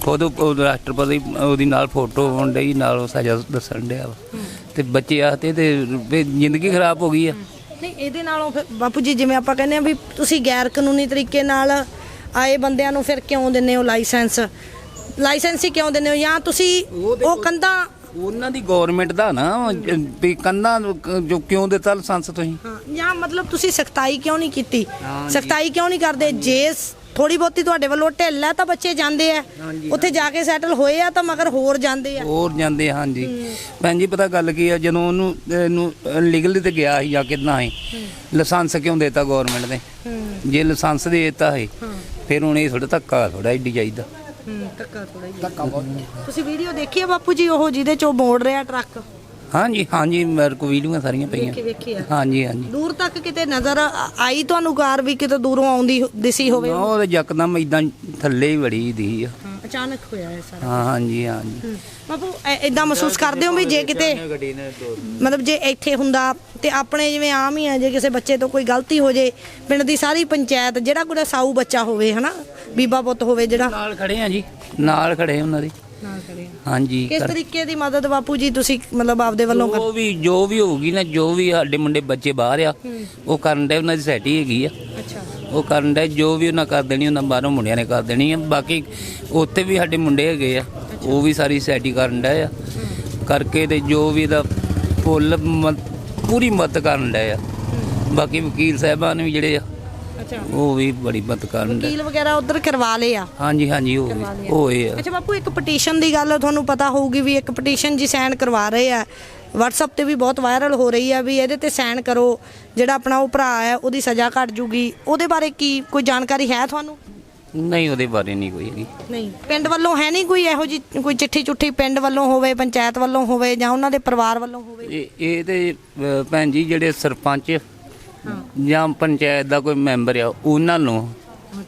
ਖੁਦ ਉਹ ਰਾਸ਼ਟਰਪਤੀ ਉਹਦੀ ਨਾਲ ਫੋਟੋ ਹੋਣ ਡਈ ਨਾਲ ਉਹ ਸਜ਼ਾ ਦੱਸਣ ਡਿਆ ਵਾ। ਤੇ ਬੱਚੇ ਆਤੇ ਤੇ ਵੀ ਜ਼ਿੰਦਗੀ ਖਰਾਬ ਹੋ ਗਈ ਆ। ਨਹੀਂ ਇਹਦੇ ਨਾਲੋਂ ਫਿਰ ਬਾਪੂ ਜੀ ਜਿਵੇਂ ਆਪਾਂ ਕਹਿੰਦੇ ਆ ਵੀ ਤੁਸੀਂ ਗੈਰ ਕਾਨੂੰਨੀ ਤਰੀਕੇ ਨਾਲ ਆਏ ਬੰਦਿਆਂ ਨੂੰ ਫਿਰ ਕਿਉਂ ਦਿੰਦੇ ਹੋ ਲਾਇਸੈਂਸ? ਲਾਇਸੈਂਸ ਹੀ ਕਿਉਂ ਦਿੰਦੇ ਹੋ? ਜਾਂ ਤੁਸੀਂ ਉਹ ਕੰਧਾਂ ਉਹਨਾਂ ਦੀ ਗਵਰਨਮੈਂਟ ਦਾ ਨਾ ਵੀ ਕੰਧਾਂ ਜੋ ਕਿਉਂ ਦਿੱਤਾ ਲਾਇਸੈਂਸ ਤੁਸੀਂ? ਹਾਂ ਜਾਂ ਮਤਲਬ ਤੁਸੀਂ ਸਖਤਾਈ ਕਿਉਂ ਨਹੀਂ ਕੀਤੀ? ਸਖਤਾਈ ਕਿਉਂ ਨਹੀਂ ਕਰਦੇ? ਜੇ ਥੋੜੀ ਬਹੁਤੀ ਤੁਹਾਡੇ ਵੱਲੋਂ ਢਿੱਲ ਹੈ ਤਾਂ ਬੱਚੇ ਜਾਂਦੇ ਆ। ਉੱਥੇ ਜਾ ਕੇ ਸੈਟਲ ਹੋਏ ਆ ਤਾਂ ਮਗਰ ਹੋਰ ਜਾਂਦੇ ਆ। ਹੋਰ ਜਾਂਦੇ ਹਾਂਜੀ। ਭੈਣ ਜੀ ਪਤਾ ਗੱਲ ਕੀ ਆ? ਜਦੋਂ ਉਹਨੂੰ ਇਹਨੂੰ ਲੀਗਲੀ ਤੇ ਗਿਆ ਸੀ ਜਾਂ ਕਿੰਨਾ ਸੀ ਲਾਇਸੈਂਸ ਕਿਉਂ ਦੇਤਾ ਗਵਰਨਮੈਂਟ ਨੇ? ਜੇ ਲਾਇਸੈਂਸ ਦੇ ਦਿੱਤਾ ਹੈ। ਫਿਰ ਹੁਣ ਇਹ ਥੋੜਾ ਧੱਕਾ ਥੋੜਾ ਏਡੀ ਚਾਹੀਦਾ। ਹੂੰ ਧੱਕਾ ਥੋੜਾ ਜਿਹਾ ਧੱਕਾ ਬਹੁਤ। ਤੁਸੀਂ ਵੀਡੀਓ ਦੇਖੀ ਆ ਬਾਪੂ ਜੀ ਉਹ ਜਿਹਦੇ ਚੋਂ ਮੋੜ ਰਿਹਾ ਟਰੱਕ? ਹਾਂਜੀ ਹਾਂਜੀ ਮੇਰੇ ਕੋਲ ਵੀਡੀਓਆਂ ਸਾਰੀਆਂ ਵੇਖੀ ਪਈਆਂ। ਵੇਖੀ ਆ। ਹਾਂਜੀ ਹਾਂਜੀ। ਦੂਰ ਤੱਕ ਕਿਤੇ ਨਜ਼ਰ ਆ- ਆਈ ਤੁਹਾਨੂੰ ਕਾਰ ਵੀ ਕਿਤੇ ਦੂਰੋਂ ਆਉਂਦੀ ਹੋ- ਦਿਸੀ ਹੋਵੇ? ਉਹ ਤੇ ਯਕਦਮ ਇਦਾਂ ਥੱਲੇ ਹੀ ਵੜੀ ਦੀ ਆ। ਅਚਾਨਕ ਹੋਇਆ ਇਹ ਸਾਰਾ। ਹਾਂ ਹਾਂਜੀ ਹਾਂਜੀ। ਬਾਪੂ ਇਦਾਂ ਮਹਿਸੂਸ ਕਰਦੇ ਹੋ ਵੀ ਜੇ ਕਿਤੇ ਮਤਲਬ ਜੇ ਇੱਥੇ ਹੁੰਦਾ ਤੇ ਆਪਣੇ ਜਿਵੇਂ ਆਮ ਹੀ ਆ ਜੇ ਕਿਸੇ ਬੱਚੇ ਤੋਂ ਕੋਈ ਗਲਤੀ ਹੋ ਜੇ ਪਿੰਡ ਦੀ ਸਾਰੀ ਪੰਚਾਇਤ ਜਿਹੜਾ ਕੋਈ ਸਾਊ ਬੱਚਾ ਹੋਵੇ ਹਨਾ? ਬੀਬਾ ਪੁੱਤ ਹੋਵੇ ਜਿਹੜਾ। ਨਾਲ ਖੜੇ ਆ ਜੀ। ਨਾਲ ਖੜੇ ਉਹਨਾਂ ਦੇ। ਨਾਲ ਖੜੇ ਹਾਂਜੀ ਕਿਸ ਕਰ- ਤਰੀਕੇ ਦੀ ਮਦਦ ਬਾਪੂ ਜੀ ਤੁਸੀਂ ਮਤਲਬ ਆਪਦੇ ਵੱਲੋਂ ਕਰ ਜੋ ਵੀ ਜੋ ਵੀ ਹੋਊਗੀ ਨਾ ਜੋ ਵੀ ਸਾਡੇ ਮੁੰਡੇ ਬੱਚੇ ਬਾਹਰ ਆ ਉਹ ਕਰਨ ਦੇ ਉਹਨਾਂ ਦੀ ਸੈਟੀ ਹੈਗੀ ਆ। ਉਹ ਕਰਨ ਦੇ ਜੋ ਵੀ ਉਹਨਾਂ ਕਰ ਦੇਣੀ ਉਹਨਾਂ ਬਾਹਰੋਂ ਮੁੰਡਿਆਂ ਨੇ ਕਰ ਦੇਣੀ ਆ। ਬਾਕੀ ਉੱਥੇ ਵੀ ਸਾਡੇ ਮੁੰਡੇ ਹੈਗੇ ਆ ਉਹ ਵੀ ਸਾਰੀ ਸੈਟੀ ਕਰਨ ਦੇ ਆ। ਕਰਕੇ ਤੇ ਜੋ ਵੀ ਇਹਦਾ ਫੁੱਲ ਪੂਰੀ ਮਦਦ ਕਰਨ ਦੇ ਆ। ਬਾਕੀ ਵਕੀਲ ਸਾਹਿਬਾਨ ਵੀ ਜਿਹੜੇ ਆ ਉਹ ਵੀ ਬੜੀ ਮਦਦ ਕਰਨ ਦੇ ਵਕੀਲ ਵਗੈਰਾ ਉਧਰ ਕਰਵਾ ਲਏ ਆ? ਹਾਂਜੀ ਹਾਂਜੀ ਉਹ। ਹੋਏ ਆ। ਅੱਛਾ ਬਾਪੂ ਇੱਕ ਪਟੀਸ਼ਨ ਦੀ ਗੱਲ ਤੁਹਾਨੂੰ ਪਤਾ ਹੋਊਗੀ ਵੀ ਇੱਕ ਪਟੀਸ਼ਨ ਜੀ ਸਾਈਨ ਕਰਵਾ ਰਹੇ ਆ। WhatsApp ਤੇ ਵੀ ਬਹੁਤ ਵਾਇਰਲ ਹੋ ਰਹੀ ਆ ਵੀ ਇਹਦੇ ਤੇ ਸਾਈਨ ਕਰੋ ਜਿਹੜਾ ਆਪਣਾ ਉਹ ਭਰਾ ਹੈ ਉਹਦੀ ਸਜ਼ਾ ਘਟ ਜੂਗੀ। ਉਹਦੇ ਬਾਰੇ ਕੀ ਕੋਈ ਜਾਣਕਾਰੀ ਹੈ ਤੁਹਾਨੂੰ? ਨਹੀਂ ਉਹਦੇ ਬਾਰੇ ਨਹੀਂ ਕੋਈ ਹੈਗੀ। ਨਹੀਂ। ਪਿੰਡ ਵੱਲੋਂ ਹੈ ਨਹੀਂ ਕੋਈ ਇਹੋ ਜੀ ਕੋਈ ਚਿੱਠੀ ਚੁੱਠੀ ਪਿੰਡ ਵੱਲੋਂ ਹੋਵੇ ਪੰਚਾਇਤ ਵੱਲੋਂ ਹੋਵੇ ਜਾਂ ਉਹਨਾਂ ਦੇ ਪਰਿਵਾਰ ਵੱਲੋਂ ਹੋਵੇ? ਇਹ ਇਹ ਤੇ ਅਹ, ਭੈਣ ਜੀ ਜਿਹੜੇ ਸਰਪੰਚ ਜਾਂ ਪੰਚਾਇਤ ਦਾ ਕੋਈ ਮੈਂਬਰ ਆ ਉਹਨਾਂ ਨੂੰ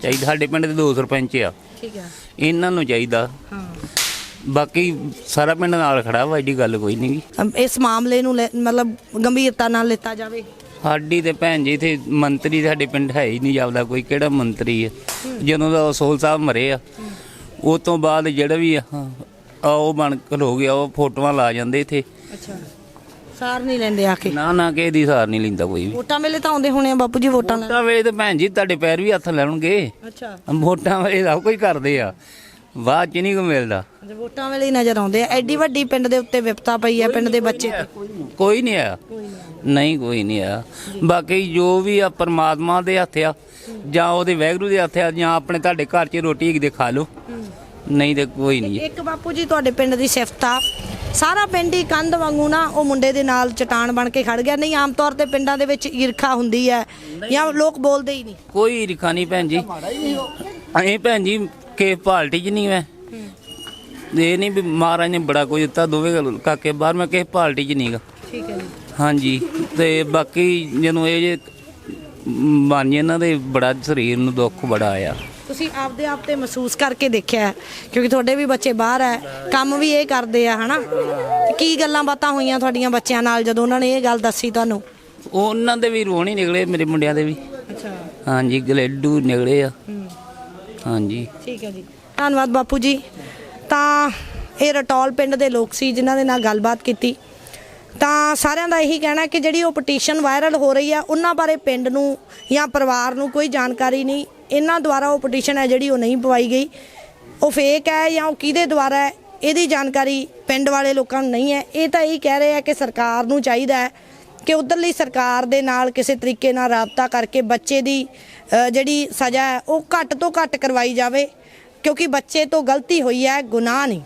ਚਾਹੀਦਾ। ਸਾਡੇ ਪਿੰਡ ਦੇ ਦੋ ਸਰਪੰਚ ਆ। ਠੀਕ ਹੈ ਇਹਨਾਂ ਨੂੰ ਚਾਹੀਦਾ ਹਾਂ। ਬਾਕੀ ਸਾਰਾ ਪਿੰਡ ਨਾਲ ਖੜਾ ਵਾ ਐਡੀ ਗੱਲ ਕੋਈ ਨਹੀਂ ਅਮ ਇਸ ਮਾਮਲੇ ਨੂੰ ਲੈ- ਮਤਲਬ ਗੰਭੀਰਤਾ ਨਾਲ ਲਿੱਤਾ ਜਾਵੇ। ਸਾਡੀ ਤੇ ਭੈਣ ਜੀ ਇੱਥੇ ਮੰਤਰੀ ਸਾਡੇ ਪਿੰਡ ਹੈ ਹੀ ਨਹੀਂ ਜਾਵਦਾ ਕੋਈ ਕਿਹੜਾ ਮੰਤਰੀ ਆ? ਜਦੋਂ ਦਾ ਸੋਲ ਸਾਹਿਬ ਮਰੇ ਆ ਉਹ ਤੋਂ ਬਾਅਦ ਜਿਹੜਾ ਵੀ ਆ ਆ ਉਹ ਬਣ ਹੋ ਗਿਆ ਉਹ ਫੋਟੋਆਂ ਲਾ ਜਾਂਦੇ ਇੱਥੇ। ਅੱਛਾ। ਸਾਰ ਨਹੀਂ ਲੈਂਦੇ ਆ ਕੇ? ਨਾ ਨਾ ਕਿਸੇ ਦੀ ਸਾਰ ਨਹੀਂ ਲੈਂਦਾ ਕੋਈ ਵੀ। ਵੋਟਾਂ ਵੇਲੇ ਤਾਂ ਆਉਂਦੇ ਹੋਣੇ ਆ ਬਾਪੂ ਜੀ ਵੋਟਾਂ ਵੋਟਾਂ ਵੇਲੇ ਤੇ ਭੈਣ ਜੀ ਤੁਹਾਡੇ ਪੈਰ ਵੀ ਹੱਥ ਲੈਣਗੇ। ਅੱਛਾ। ਵੋਟਾਂ ਵੇਲੇ ਸਭ ਕੁਝ ਕਰਦੇ ਆ। ਬਾਅਦ ਚ ਨਹੀਂ ਕੋ ਮਿਲਦਾ। ਵੋਟਾਂ ਵੇਲੇ ਹੀ ਨਜ਼ਰ ਆਉਂਦੇ ਆ। ਐਡੀ ਵੱਡੀ ਪਿੰਡ ਦੇ ਉੱਤੇ ਵਿਪਤਾ ਪਈ ਆ ਪਿੰਡ ਦੇ ਬੱਚੇ। ਕੋਈ ਨਹੀਂ ਆਇਆ। ਨਹੀਂ ਕੋਈ ਨਹੀਂ ਆਇਆ। ਬਾਕੀ ਜੋ ਵੀ ਆ ਪਰਮਾਤਮਾ ਦੇ ਹੱਥ ਆ ਜਾਂ ਉਹਦੇ ਵੈਗਰੂ ਦੇ ਹੱਥ ਆ ਜਾਂ ਆਪਣੇ ਤੁਹਾਡੇ ਘਰ 'ਚ ਰੋਟੀ ਕਿਤੇ ਖਾ ਲਓ। ਨਹੀਂ ਤੇ ਕੋਈ ਨਹੀਂ। ਇੱਕ ਬਾਪੂ ਜੀ ਤੁਹਾਡੇ ਪਿੰਡ ਦੀ ਸਿਫਤ ਆ। ਸਾਰਾ ਪਿੰਡ ਹੀ ਕੰਧ ਵਾਂਗੂ ਨਾ ਉਹ ਮੁੰਡੇ ਦੇ ਨਾਲ ਚਟਾਨ ਬਣ ਕੇ ਖੜ ਗਿਆ। ਨਹੀਂ ਆਮ ਤੌਰ ਤੇ ਪਿੰਡਾਂ ਦੇ ਵਿੱਚ ਈਰਖਾ ਹੁੰਦੀ ਹੈ ਜਾਂ ਲੋਕ ਬੋਲਦੇ ਹੀ ਨਹੀਂ। ਕੋਈ ਰਿਖਾ ਨਹੀਂ ਭੈਣ ਜੀ। ਅਸੀਂ ਭੈਣ ਜੀ ਕੇ ਪਾਰਟੀ 'ਚ ਨਹੀਂ ਮੈਂ। ਇਹ ਨਹੀਂ ਵੀ ਮਹਾਰਾਜ ਨੇ ਬੜਾ ਕੁਝ ਦਿੱਤਾ ਦੋਵੇਂ ਕਾਕੇ ਬਾਹਰ ਮੈਂ ਕਿਸੇ ਪਾਰਟੀ 'ਚ ਨਹੀਂਗਾ ਠੀਕ ਹੈ ਜੀ। ਹਾਂਜੀ ਤੇ ਬਾਕੀ ਜਦੋਂ ਇਹ ਜੇ ਬਣ ਇਹਨਾਂ ਦੇ ਬੜਾ ਸਰੀਰ ਨੂੰ ਦੁੱਖ ਬੜਾ ਆਇਆ। ਤੁਸੀਂ ਆਪਦੇ ਆਪ ਤੇ ਮਹਿਸੂਸ ਕਰਕੇ ਦੇਖਿਆ ਕਿਉਂਕਿ ਤੁਹਾਡੇ ਵੀ ਬੱਚੇ ਬਾਹਰ ਹੈ ਕੰਮ ਵੀ ਇਹ ਕਰਦੇ ਆ ਹਨਾ? ਕੀ ਗੱਲਾਂ ਬਾਤਾਂ ਹੋਈਆਂ ਤੁਹਾਡੀਆਂ ਬੱਚਿਆਂ ਨਾਲ ਜਦੋਂ ਉਹਨਾਂ ਨੇ ਇਹ ਗੱਲ ਦੱਸੀ ਤੁਹਾਨੂੰ? ਉਹਨਾਂ ਦੇ ਵੀ ਰੋਣ ਹੀ ਨਿਕਲੇ ਮੇਰੇ ਮੁੰਡਿਆਂ ਦੇ ਵੀ। ਅੱਛਾ। ਹਾਂਜੀ ਗਲੇਡੂ ਨਿਕਲੇ ਆ। ਹਾਂਜੀ। ਠੀਕ ਹੈ ਜੀ। ਧੰਨਵਾਦ ਬਾਪੂ ਜੀ। ਤਾਂ ਇਹ ਰਟੌਲ ਪਿੰਡ ਦੇ ਲੋਕ ਸੀ ਜਿਨ੍ਹਾਂ ਦੇ ਨਾਲ ਗੱਲਬਾਤ ਕੀਤੀ। ਤਾਂ ਸਾਰਿਆਂ ਦਾ ਇਹੀ ਕਹਿਣਾ ਕਿ ਜਿਹੜੀ ਉਹ ਪਟੀਸ਼ਨ ਵਾਇਰਲ ਹੋ ਰਹੀ ਆ, ਉਹਨਾਂ ਬਾਰੇ ਪਿੰਡ ਨੂੰ ਜਾਂ ਪਰਿਵਾਰ ਨੂੰ ਕੋਈ ਜਾਣਕਾਰੀ ਨਹੀਂ। ਇਹਨਾਂ ਦੁਆਰਾ ਉਹ ਪਟੀਸ਼ਨ ਹੈ ਜਿਹੜੀ ਉਹ ਨਹੀਂ ਪਵਾਈ ਗਈ। ਉਹ ਫੇਕ ਹੈ ਜਾਂ ਉਹ ਕਿਹਦੇ ਦੁਆਰਾ ਹੈ, ਇਹਦੀ ਜਾਣਕਾਰੀ ਪਿੰਡ ਵਾਲੇ ਲੋਕਾਂ ਨੂੰ ਨਹੀਂ ਹੈ। ਇਹ ਤਾਂ ਇਹੀ ਕਹਿ ਰਹੇ ਆ ਕਿ ਸਰਕਾਰ ਨੂੰ ਚਾਹੀਦਾ ਹੈ ਕਿ ਉਧਰਲੀ ਸਰਕਾਰ ਦੇ ਨਾਲ ਕਿਸੇ ਤਰੀਕੇ ਨਾਲ ਰਾਬਤਾ ਕਰਕੇ ਬੱਚੇ ਦੀ ਜਿਹੜੀ ਸਜ਼ਾ ਹੈ, ਉਹ ਘੱਟ ਤੋਂ ਘੱਟ ਕਰਵਾਈ ਜਾਵੇ। ਕਿਉਂਕਿ ਬੱਚੇ ਤੋਂ ਗਲਤੀ ਹੋਈ ਹੈ ਗੁਨਾਹ ਨਹੀਂ।